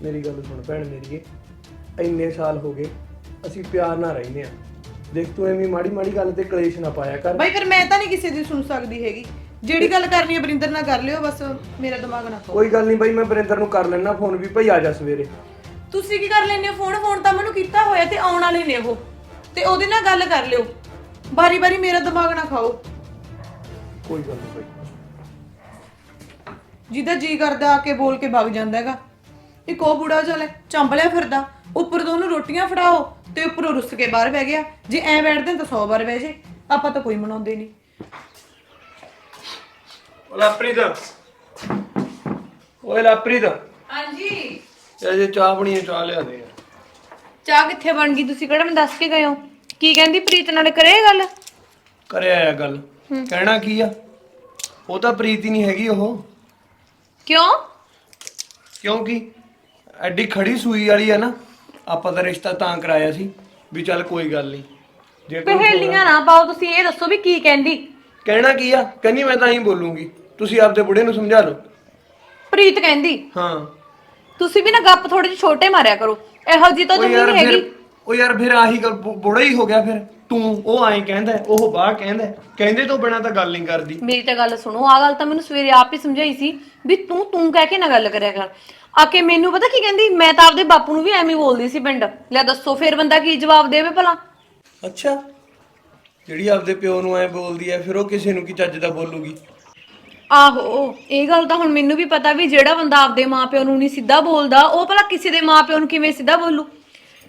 ਮੇਰੀ ਗੱਲ ਸੁਣ ਭੈਣ ਮੇਰੀਏ ਇੰਨੇ ਸਾਲ ਹੋ ਗਏ ਅਸੀਂ ਪਿਆਰ ਨਾਲ ਰਹਿੰਦੇ ਆ। ਦੇਖ ਤੂੰ ਐਵੇਂ ਮਾੜੀ ਮਾੜੀ ਗੱਲ ਤੇ ਕਲੇਸ਼ ਨਾ ਪਾਇਆ ਕਰ। ਬਈ ਫਿਰ ਮੈਂ ਤਾਂ ਨਹੀਂ ਕਿਸੇ ਦੀ ਸੁਣ ਸਕਦੀ ਹੈਗੀ। ਜਿਹੜੀ ਗੱਲ ਕਰਨੀ ਹੈ ਬਰਿੰਦਰ ਨਾਲ ਕਰ ਲਿਓ ਬਸ ਮੇਰਾ ਦਿਮਾਗ ਨਾ ਖਾਓ। ਕੋਈ ਗੱਲ ਨਹੀਂ ਬਈ ਮੈਂ ਬਰਿੰਦਰ ਨੂੰ ਕਰ ਲੈਣਾ ਫੋਨ ਵੀ ਭਾਈ ਆ ਜਾ ਸਵੇਰੇ। ਤੁਸੀਂ ਕੀ ਕਰ ਹੋ ਫੋਨ? ਫੋਨ ਤਾਂ ਮੈਨੂੰ ਕੀਤਾ ਹੋਇਆ ਤੇ ਆਉਣ ਵਾਲੇ ਨੇ ਉਹ। ਤੇ ਉਹਦੇ ਨਾਲ ਗੱਲ ਕਰ ਲਿਓ। ਬਾਰੀ ਬਾਰੀ ਮੇਰਾ ਦਿਮਾਗ ਨਾ ਖਾਓ। ਕੋਈ ਗੱਲ ਨਹੀਂ ਬਈ। ਜਿਹਦਾ ਜੀ ਕਰਦਾ ਆ ਕੇ ਬੋਲ ਕੇ ਭੱਗ ਜਾਂਦਾ ਹੈਗਾ। ਇੱਕ ਉਹ ਬੁੜਾ ਚੱਲ ਚੰਬਲਿਆ ਫਿਰਦਾ। ਉੱਪਰ ਤੋਂ ਉਹਨੂੰ ਰੋਟੀਆਂ ਫੜਾਓ। ਤੇ ਉੱਪਰੋਂ ਰੁੱਸ ਕੇ ਬਾਹਰ ਬਹਿ ਗਿਆ। ਜੇ ਐ ਬੈਠਦੇ ਤਾਂ 100 ਵਾਰ ਬਹਿ ਜੇ। ਆਪਾਂ ਤਾਂ ਕੋਈ ਮਨਾਉਂਦੇ ਨਹੀਂ। ਓ ਲਾਪਰੀਦ ਓਏ ਲਾਪਰੀਦ ਹਾਂਜੀ। ਇਹ ਜੇ ਚਾਹ ਬਣੀ ਹੈ ਚਾਹ ਲਿਆ ਦੇ। ਯਾਰ ਚਾਹ ਕਿੱਥੇ ਬਣ ਗਈ? ਤੁਸੀਂ ਕਿਹੜਾ ਮੈਨੂੰ ਦੱਸ ਕੇ ਗਏ ਹੋ? ਕੀ ਕਹਿੰਦੀ ਪ੍ਰੀਤ ਨਾਲ ਕਰੇ ਇਹ ਗੱਲ? ਕਰਿਆ ਆ ਗੱਲ। ਕਹਿਣਾ ਕੀ ਆ? ਉਹ ਤਾਂ ਪ੍ਰੀਤ ਹੀ ਨਹੀਂ ਹੈਗੀ ਉਹ। ਕਿਉਂ? ਕਿਉਂਕਿ ਐਡੀ ਖੜੀ ਸੂਈ ਵਾਲੀ ਆ ਨਾ। ਆਪਾਂ ਦਾ ਰਿਸ਼ਤਾ ਤਾਂ ਕਰਾਇਆ ਸੀ ਵੀ ਚੱਲ ਕੋਈ ਗੱਲ ਨਹੀਂ। ਜੇ ਕੋਈ ਪਹੇਲੀਆਂ ਨਾ ਪਾਓ ਤੁਸੀਂ ਇਹ ਦੱਸੋ ਵੀ ਕੀ ਕਹਿੰਦੀ? ਕਹਿਣਾ ਕੀ ਆ? ਕਹਿੰਦੀ ਮੈਂ ਤਾਂ ਹੀ ਬੋਲੂੰਗੀ। ਤੁਸੀਂ ਆਪਦੇ ਬੁੜੇ ਨੂੰ ਸਮਝਾ ਲਓ। ਪ੍ਰੀਤ ਕਹਿੰਦੀ ਹਾਂ। ਤੁਸੀਂ ਵੀ ਨਾ ਗੱਪ ਥੋੜੇ ਜਿਹੇ ਛੋਟੇ ਮਾਰਿਆ ਕਰੋ। ਇਹੋ ਜੀ ਤਾਂ ਉਹ ਜਮੀ ਯਾਰ ਹੈਗੀ ਫਿਰ ਉਹ ਯਾਰ ਫਿਰ ਆਹੀ ਗੱਲ ਬੁ- ਬੁੜਾ ਹੀ ਹੋ ਗਿਆ ਫਿਰ। ਤੂੰ ਉਹ ਐਂ ਕਹਿੰਦਾ ਉਹ ਬਾਹ ਕਹਿੰਦਾ। ਕਹਿੰਦੇ ਤੋਂ ਬਿਨਾ ਤਾਂ ਗੱਲ ਨਹੀਂ ਕਰਦੀ। ਮੇਰੀ ਤਾਂ ਗੱਲ ਸੁਣੋ ਆ ਗੱਲ ਤਾਂ ਮੈਨੂੰ ਸਵੇਰੇ ਆਪ ਹੀ ਸਮਝਾਈ ਸੀ ਵੀ ਤੂੰ ਤੂੰ ਕਹਿ ਕੇ ਨਾ ਗੱਲ ਕਰਿਆ ਕਰ। ਆ ਕੇ ਮੈਨੂੰ ਪਤਾ ਕੀ ਕਹਿੰਦੀ? ਮੈਂ ਤਾਂ ਆਪਦੇ ਬਾਪੂ ਨੂੰ ਵੀ ਐਵੇਂ ਹੀ ਬੋਲਦੀ ਸੀ ਪਿੰਡ। ਲੈ ਦੱਸੋ ਫਿਰ ਬੰਦਾ ਕੀ ਜਵਾਬ ਦੇਵੇ ਭਲਾ? ਅੱਛਾ ਜਿਹੜੀ ਆਪਦੇ ਪਿਓ ਨੂੰ ਐ ਬੋਲਦੀ ਐ ਫਿਰ ਉਹ ਕਿਸੇ ਨੂੰ ਕੀ ਚੱਜ ਦਾ ਬੋਲੂਗੀ? ਆਹੋ ਇਹ ਗੱਲ ਤਾਂ ਹੁਣ ਮੈਨੂੰ ਵੀ ਪਤਾ ਵੀ ਜਿਹੜਾ ਬੰਦਾ ਆਪਦੇ ਮਾਪਿਓ ਨੂੰ ਨਹੀਂ ਸਿੱਧਾ ਬੋਲਦਾ ਉਹ ਭਲਾ ਕਿਸੇ ਦੇ ਮਾਪਿਓ ਨੂੰ ਕਿਵੇਂ ਸਿੱਧਾ ਬੋਲੂ?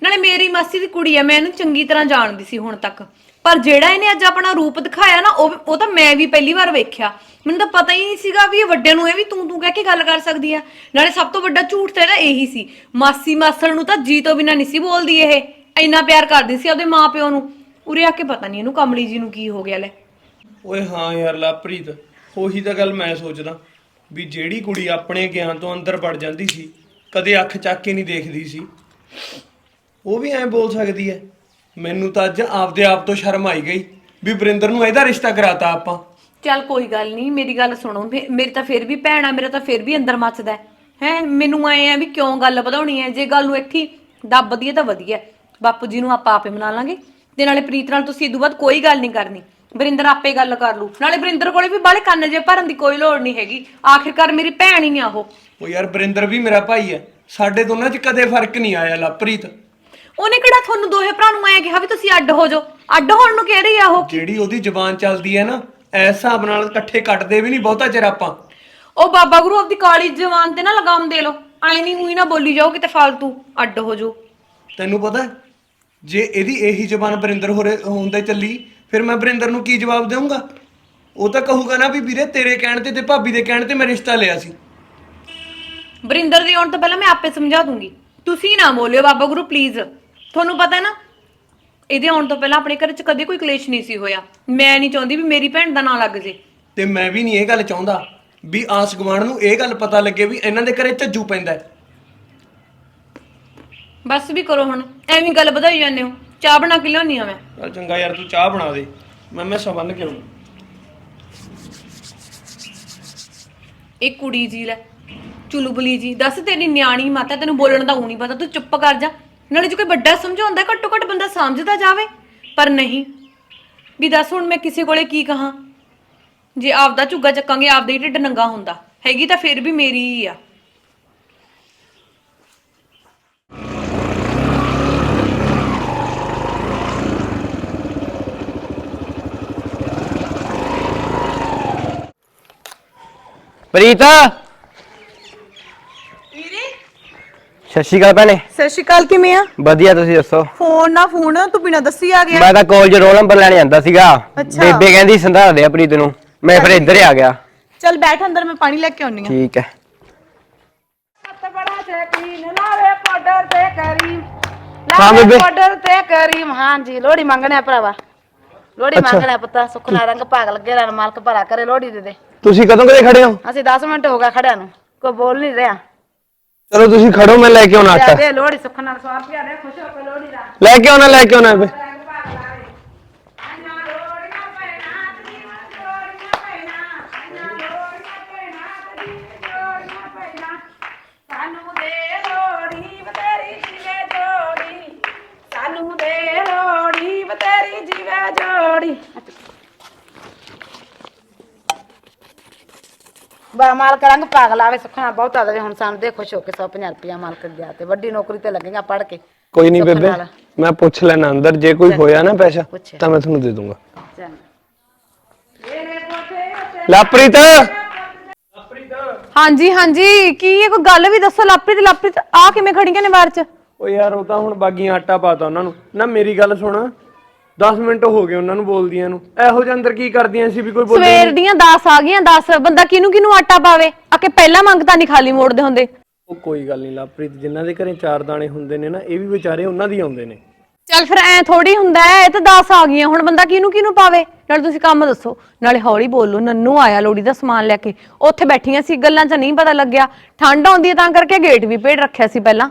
ਨਾਲੇ ਮੇਰੀ ਮਾਸੀ ਦੀ ਕੁੜੀ ਆ, ਮੈਂ ਇਹਨੂੰ ਚੰਗੀ ਤਰ੍ਹਾਂ ਜਾਣਦੀ ਸੀ ਹੁਣ ਤੱਕ। ਪਰ ਜਿਹੜਾ ਇਹਨੇ ਅੱਜ ਆਪਣਾ ਰੂਪ ਦਿਖਾਇਆ ਨਾ, ਉਹ ਉਹ ਤਾਂ ਮੈਂ ਵੀ ਪਹਿਲੀ ਵਾਰ ਵੇਖਿਆ। ਮੈਨੂੰ ਤਾਂ ਪਤਾ ਹੀ ਨਹੀਂ ਸੀਗਾ ਵੀ ਇਹ ਵੱਡਿਆਂ ਨੂੰ ਇਹ ਵੀ ਤੂੰ ਤੂੰ ਕਹਿ ਕੇ ਗੱਲ ਕਰ ਸਕਦੀ ਆ। ਨਾਲੇ ਸਭ ਤੋਂ ਵੱਡਾ ਝੂਠ ਤਾਂ ਇਹਦਾ ਇਹੀ ਸੀ। ਮਾਸੀ ਮਾਸੜ ਨੂੰ ਤਾਂ ਜੀ ਤੋਂ ਬਿਨਾਂ ਨਹੀਂ ਸੀ ਬੋਲਦੀ ਇਹ। ਇੰਨਾ ਪਿਆਰ ਕਰਦੀ ਸੀ ਆਪਦੇ ਮਾਪਿਓ ਨੂੰ। ਉਰੇ ਆ ਕੇ ਪਤਾ ਨਹੀਂ ਇਹਨੂੰ ਕਮਲੀ ਜੀ ਨੂੰ ਕੀ ਹੋ ਗਿਆ ਲੈ। ਓਏ ਹਾਂ ਯਾਰ ਲਵਪ੍ਰੀਤ ਉਹੀ ਤਾਂ ਗੱਲ ਮੈਂ ਸੋਚਦਾ ਵੀ ਜਿਹੜੀ ਕੁੜੀ ਆਪਣੇ ਗਿਆਨ ਤੋਂ ਅੰਦਰ ਵੜ ਜਾਂਦੀ ਸੀ, ਕਦੇ ਅੱਖ ਚੱਕ ਕੇ ਨਹੀਂ ਦੇਖਦੀ ਸੀ। ਉਹ ਵੀ ਐਂ ਬੋਲ ਸਕਦੀ ਐ। ਮੈਨੂੰ ਤਾਂ ਅੱਜ ਆਪਦੇ ਆਪ ਤੋਂ ਸ਼ਰਮ ਆਈ ਗਈ ਵੀ ਵਰਿੰਦਰ ਨੂੰ ਇਹਦਾ ਰਿਸ਼ਤਾ ਕਰਾਤਾ ਆਪਾਂ। ਚੱਲ ਕੋਈ ਗੱਲ ਨਹੀਂ ਮੇਰੀ ਗੱਲ ਸੁਣੋ। ਮੇ- ਮੇਰੀ ਤਾਂ ਫਿਰ ਵੀ ਭੈਣ ਆ ਮੇਰਾ ਤਾਂ ਫਿਰ ਵੀ ਅੰਦਰ ਮੱਚਦਾ ਹੈ ਹੈਂ, ਮੈਨੂੰ ਐ ਆ ਵੀ ਕਿਉਂ ਗੱਲ ਵਧਾਉਣੀ ਹੈ ਜੇ ਗੱਲ ਨੂੰ ਇੱਥੇ ਹੀ ਦੱਬਦੀ ਹੈ ਤਾਂ ਵਧੀਆ ਬਾਪੂ ਜੀ ਨੂੰ ਆਪਾਂ ਆਪੇ ਮਨਾ ਲਾਂਗੇ। ਤੇ ਨਾਲੇ ਪ੍ਰੀਤ ਨਾਲ ਤੁਸੀਂ ਇਦੋਂ ਬਾਅਦ ਕੋਈ ਗੱਲ ਨਹੀਂ ਕਰਨੀ। ਵਰਿੰਦਰ ਆਪੇ ਗੱਲ ਕਰ ਲੂ। ਨਾਲੇ ਵਰਿੰਦਰ ਕੋਲੇ ਵੀ ਬਾਲੇ ਕੰਨ ਜੇ ਭਰਨ ਦੀ ਕੋਈ ਲੋੜ ਨਹੀਂ ਹੈਗੀ। ਆਖਿਰਕਾਰ ਮੇਰੀ ਭੈਣ ਹੀ ਆ ਉਹ। ਉਹ ਯਾਰ ਵਰਿੰਦਰ ਵੀ ਮੇਰਾ ਭਾਈ ਐ। ਸਾਡੇ ਦੋਨਾਂ 'ਚ ਕਦੇ ਫ਼ਰਕ ਨਹੀਂ ਆਇਆ ਲਵਪ੍ਰੀਤ ਉਹਨੇ ਕਿਹੜਾ ਤੁਹਾਨੂੰ ਦੋਹੇ ਭਰਾ ਨੂੰ ਐ ਕਿਹਾ ਵੀ ਤੁਸੀਂ ਅੱਡ ਹੋ ਜਾਓ? ਅੱਡ ਹੋਣ ਨੂੰ ਕਹਿ ਰਹੀ ਆ ਉਹ। ਜਿਹੜੀ ਉਹਦੀ ਜ਼ੁਬਾਨ ਚੱਲਦੀ ਐ ਨਾ ਐਸ ਹਿਸਾਬ ਨਾਲ ਇਕੱਠੇ ਕੱਟਦੇ ਵੀ ਨਹੀਂ ਬਹੁਤਾ ਚਿਰ ਆਪਾਂ। ਉਹ ਬਾਬਾ ਗੁਰੂ ਆਪਦੀ ਕਾਲੀ ਜਵਾਨ ਤੇ ਨਾ ਲਗਾਮ ਦੇ ਲਓ। ਐ ਨਹੀਂ ਹੋਈ ਨਾ ਬੋਲੀ ਜਾਓ ਕਿਤੇ ਫਾਲਤੂ ਅੱਡ ਹੋ ਜਾਓ। ਤੈਨੂੰ ਪਤਾ ਹੈ, ਜੇ ਇਹਦੀ ਇਹੀ ਜ਼ਬਾਨ ਵਰਿੰਦਰ ਹੋਰੇ ਹੁੰਦੇ ਚੱਲੀ ਫਿਰ ਮੈਂ ਵਰਿੰਦਰ ਨੂੰ ਕੀ ਜਵਾਬ ਦੇਵਾਂਗਾ ਉਹ ਤਾਂ ਕਹੂਗਾ ਨਾ ਵੀ ਵੀਰੇ ਤੇਰੇ ਕਹਿਣ ਤੇ ਤੇ ਭਾਬੀ ਦੇ ਕਹਿਣ ਤੇ ਮੈਂ ਰਿਸ਼ਤਾ ਲਿਆ ਸੀ। ਬਰਿੰਦਰ ਦੇ ਆਉਣ ਤੋਂ ਪਹਿਲਾਂ ਮੈਂ ਆਪੇ ਸਮਝਾ ਦੂੰਗੀ। ਤੁਸੀਂ ਨਾ ਬੋਲਿਓ ਬਾਬਾ ਗੁਰੂ ਪਲੀਜ਼ ਤੁਹਾਨੂੰ ਪਤਾ ਨਾ ਇਹਦੇ ਆਉਣ ਤੋਂ ਪਹਿਲਾਂ ਆਪਣੇ ਘਰ 'ਚ ਕਦੇ ਕੋਈ ਕਲੇਸ਼ ਨਹੀਂ ਸੀ ਹੋਇਆ। ਮੈਂ ਨਹੀਂ ਚਾਹੁੰਦੀ ਵੀ ਮੇਰੀ ਭੈਣ ਦਾ ਨਾਂ ਲੱਗ ਜੇ। ਤੇ ਮੈਂ ਵੀ ਨਹੀਂ ਇਹ ਗੱਲ ਚਾਹੁੰਦਾ ਵੀ ਆਸ ਗੁਆਂਢ ਨੂੰ ਇਹ ਗੱਲ ਪਤਾ ਲੱਗੇ ਵੀ ਇਹਨਾਂ ਦੇ ਘਰੇ ਝੱਜੂ ਪੈਂਦਾ ਹੈ। ਬਸ ਵੀ ਕਰੋ ਹੁਣ ਐਵੇਂ ਗੱਲ ਵਧਾਈ ਜਾਂਦੇ ਹੋ। ਚਾਹ ਬਣਾ ਕੇ ਲਿਆਉਣੀ ਆ ਮੈਂ। ਚੱਲ ਚੰਗਾ ਯਾਰ ਤੂੰ ਚਾਹ ਬਣਾ ਦੇ। ਮੈਂ ਮੈਂ ਸਵੰਨ ਕੇ ਆਊਂ। ਇਹ ਕੁੜੀ ਜੀ ਲੈ ਚੁਲਬਲੀ ਜੀ ਦੱਸ ਤੇਰੀ ਨਿਆਣੀ ਮਾਤਾ ਤੈਨੂੰ ਬੋਲਣ ਦਾ ਊ ਨਹੀਂ ਪਤਾ ਤੂੰ ਚੁੱਪ ਕਰ ਜਾ। ਨਾਲੇ ਜੇ ਕੋਈ ਵੱਡਾ ਸਮਝਾਉਂਦਾ, ਘੱਟੋ ਘੱਟ ਬੰਦਾ ਸਮਝਦਾ ਜਾਵੇ। ਪਰ ਨਹੀਂ। ਵੀ ਦੱਸ ਹੁਣ ਮੈਂ ਕਿਸੇ ਕੋਲੇ ਕੀ ਕਹਾਂ? ਜੇ ਆਪਦਾ ਝੁੱਗਾ ਚੱਕਾਂਗੇ, ਆਪਦਾ ਹੀ ਢਿੱਡ ਨੰਗਾ ਹੁੰਦਾ। ਹੈਗੀ ਤਾਂ ਫਿਰ ਵੀ ਮੇਰੀ ਹੀ ਆ। ਪ੍ਰੀਤ! ਸਤਿ ਸ਼੍ਰੀ ਅਕਾਲ ਭੈਣੇ। ਸਤਿ ਸ਼੍ਰੀ ਅਕਾਲ ਕਿਵੇਂ ਆ? ਵਧੀਆ ਤੁਸੀਂ ਦੱਸੋ? ਫੋਨ ਨਾ ਫੋਨ ਤੂੰ ਬਿਨਾਂ ਦੱਸੀ ਆ ਗਿਆ। ਮੈਂ ਤਾਂ ਕਾਲਜ ਰੋਲ ਨੰਬਰ ਲੈਣ ਜਾਂਦਾ ਸੀਗਾ ਅੱਛਾ। ਬੇਬੇ ਕਹਿੰਦੀ ਸੰਧਾਰ ਦੇ ਆ ਪ੍ਰੀਤ ਨੂੰ। ਮੈਂ ਫਿਰ ਇੱਧਰ ਆ ਗਿਆ। ਚੱਲ ਬੈਠ ਅੰਦਰ ਮੈਂ ਪਾਣੀ ਲੈ ਕੇ ਆਉਣੀ ਆ ਠੀਕ ਹੈ। ਬੜਾ ਸ਼ਕੀਨ ਲਾਵੇ ਪਾਊਡਰ ਤੇ ਕਰੀਮ। ਹਾਂ ਲਾਵੇ ਬੇਬੇ। ਪਾਊਡਰ ਤੇ ਕਰੀਮ। ਹਾਂਜੀ ਲੋੜੀ ਮੰਗਣੇ ਭਰਾਵਾ। ਲੋੜੀ ਮੰਗਣੇ ਪੁੱਤ ਸੁਖਨਾ ਰੰਗ ਭਾਗ ਲੱਗੇ ਰਨ ਮਾਲਕ ਭਲਾ ਕਰੇ ਲੋੜੀ ਦੇ ਦੇ। ਤੁਸੀਂ ਕਦੋਂ ਕਦੇ ਖੜੇ ਹੋ? ਅਸੀਂ 10 ਮਿੰਟ ਹੋ ਗਿਆ ਖੜਿਆ ਨੂੰ ਕੋਈ ਬੋਲ ਨਹੀਂ ਰਿਹਾ। ਚਲੋ ਤੁਸੀਂ ਖੜੋ ਮੈਂ ਲੈ ਕੇ ਆਉਣਾ ਆਟਾ। ਦੇ ਲੋੜੀ ਸੁਖਨਾ 100 ਰੁਪਿਆ ਦੇ ਖੁਸ਼ ਹੋ ਕੇ ਲੋੜੀ ਦਾ। ਲੈ ਕੇ ਆਉਣਾ ਲੈ ਕੇ ਆਉਣਾ ਬੇ। ਰੰਗ ਭਾਗ ਲਾਵੇ ਅੰਨਾ ਲੋੜੀਆਂ ਪੈਣਾ ਤੇਰੀ ਲੋੜੀਆਂ ਪੈਣਾ ਅੰਨਾ ਲੋੜੀਆਂ ਪੈਣਾ ਤੇਰੀ ਲੋੜੀਆਂ ਪੈਣਾ ਸਾਨੂੰ ਦੇ ਲੋੜੀ ਬਤੇਰੀ ਜੀਵੇ ਜੋੜੀ। ਸਾਨੂੰ ਦੇ ਲੋੜੀ ਬਤੇਰੀ ਜੀਵੇ ਜੋੜੀ। ਬਾ ਮਾਲਕ ਰੰਗ ਭਾਗ ਲਾਵੇ ਸੁਖਣਾ ਬਹੁਤਾ ਦੇਵੇ। ਹੁਣ ਸਾਨੂੰ ਦੇ ਖੁਸ਼ ਹੋ ਕੇ 150 ਰੁਪਿਆ ਮਾਲਕ ਦਿਆ ਤੇ ਵੱਡੀ ਨੌਕਰੀ ਤੇ ਲੱਗੇਗਾ ਪੜ ਕੇ। ਕੋਈ ਨਹੀਂ ਬੇਬੇ ਨਾਲ। ਮੈਂ ਪੁੱਛ ਲੈਣਾ ਅੰਦਰ ਜੇ ਕੋਈ ਹੋਇਆ ਨਾ ਪੈਸਾ। ਤਾਂ ਮੈਂ ਤੁਹਾਨੂੰ ਦੇ ਦੂੰਗਾ। ਚੰਗਾ। ਲੈ ਪ੍ਰੀਤ ਹਾਂਜੀ ਹਾਂਜੀ ਕੀ ਇਹ ਕੋਈ ਗੱਲ ਵੀ ਦੱਸੋ ਲਾਪ੍ਰੀਤ ਲਾਪ੍ਰੀਤ ਆ ਕਿਵੇਂ ਖੜੀਆਂ ਨੇ ਬਾਹਰ 'ਚ? ਓ ਯਾਰ ਉਹ ਤਾਂ ਹੁਣ ਬਾਗੀਆਂ ਆਟਾ ਪਾਤਾ ਉਹਨਾਂ ਨੂੰ। ਨਾ ਮੇਰੀ ਗੱਲ ਸੁਣ। 10 ਮਿੰਟ ਹੋ ਗਏ ਉਹਨਾਂ ਨੂੰ ਬੋਲਦੀਆਂ ਨੂੰ। ਇਹੋ ਜਿਹੇ ਅੰਦਰ ਕੀ ਕਰਦੀਆਂ ਸੀ ਵੀ ਕੋਈ ਬੋਲੇ ਸਵੇਰ ਦੀਆਂ 10 ਆ ਗਈਆਂ 10 ਬੰਦਾ ਕਿਹਨੂੰ ਕਿਹਨੂੰ ਆਟਾ ਪਾਵੇ? ਆ ਕੇ ਪਹਿਲਾਂ ਮੰਗਤਾ ਨਹੀਂ ਖਾਲੀ ਮੋੜਦੇ ਹੁੰਦੇ। ਉਹ ਕੋਈ ਗੱਲ ਨਹੀਂ ਲਵਪ੍ਰੀਤ ਜਿਨ੍ਹਾਂ ਦੇ ਘਰੇ ਚਾਰ ਦਾਣੇ ਹੁੰਦੇ ਨੇ ਨਾ ਇਹ ਵੀ ਵਿਚਾਰੇ ਉਹਨਾਂ ਦੀ ਆਉਂਦੇ ਨੇ। ਚੱਲ ਫਿਰ ਐ ਥੋੜੀ ਹੁੰਦਾ ਐ ਇਹ ਤਾਂ 10 ਆ ਗਈਆਂ। ਹੁਣ ਬੰਦਾ ਕਿਹਨੂੰ ਕਿਹਨੂੰ ਪਾਵੇ? ਨਾਲੇ ਤੁਸੀਂ ਕੰਮ ਦੱਸੋ। ਨਾਲੇ ਹੌਲੀ ਬੋਲੋ ਨੰਨੂ ਆਇਆ ਲੋੜੀ ਦਾ ਸਮਾਨ ਲੈ ਕੇ। ਉੱਥੇ ਬੈਠੀਆਂ ਸੀ ਗੱਲਾਂ 'ਚ ਨਹੀਂ ਪਤਾ ਲੱਗਿਆ। ਠੰਡ ਆਉਂਦੀ ਹੈ ਤਾਂ ਕਰਕੇ ਗੇਟ ਵੀ ਭੇੜ ਰੱਖਿਆ ਸੀ ਪਹਿਲਾਂ।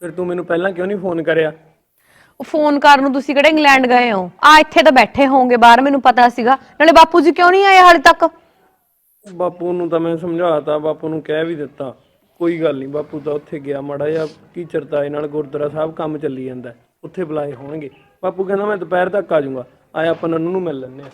ਫਿਰ ਤੂੰ ਮੈਨੂੰ ਪਹਿਲਾਂ ਕਿਉਂ ਨਹੀਂ ਫੋਨ ਕਰਿਆ? ਉਹ ਫੋਨ ਕਰਨ ਨੂੰ ਤੁਸੀਂ ਕਿਹੜੇ ਇੰਗਲੈਂਡ ਗਏ ਹੋ? ਆ ਇੱਥੇ ਤਾਂ ਬੈਠੇ ਹੋਵੋਗੇ ਬਾਹਰ, ਮੈਨੂੰ ਪਤਾ ਸੀਗਾ। ਨਾਲੇ ਬਾਪੂ ਜੀ ਕਿਉਂ ਨਹੀਂ ਆਏ ਹਾਲੇ ਤੱਕ? ਬਾਪੂ ਨੂੰ ਤਾਂ ਮੈਂ ਸਮਝਾਤਾ, ਬਾਪੂ ਨੂੰ ਕਹਿ ਵੀ ਦਿੱਤਾ। ਕੋਈ ਗੱਲ ਨਹੀਂ, ਬਾਪੂ ਤਾਂ ਉੱਥੇ ਗਿਆ ਮੜਾ ਜਾਂ ਕੀ ਚਰਤਾਏ ਨਾਲ ਗੁਰਦੁਆਰਾ ਸਾਹਿਬ ਕੰਮ ਚੱਲੀ ਜਾਂਦਾ, ਉੱਥੇ ਬੁਲਾਏ ਹੋਣਗੇ। ਬਾਪੂ ਕਹਿੰਦਾ ਮੈਂ ਦੁਪਹਿਰ ਤੱਕ ਆ ਜਾਊਂਗਾ ਆਇਆ ਆਪਾਂ ਨੰਨੂ ਨੂੰ ਮਿਲ ਲੈਂਦੇ ਆ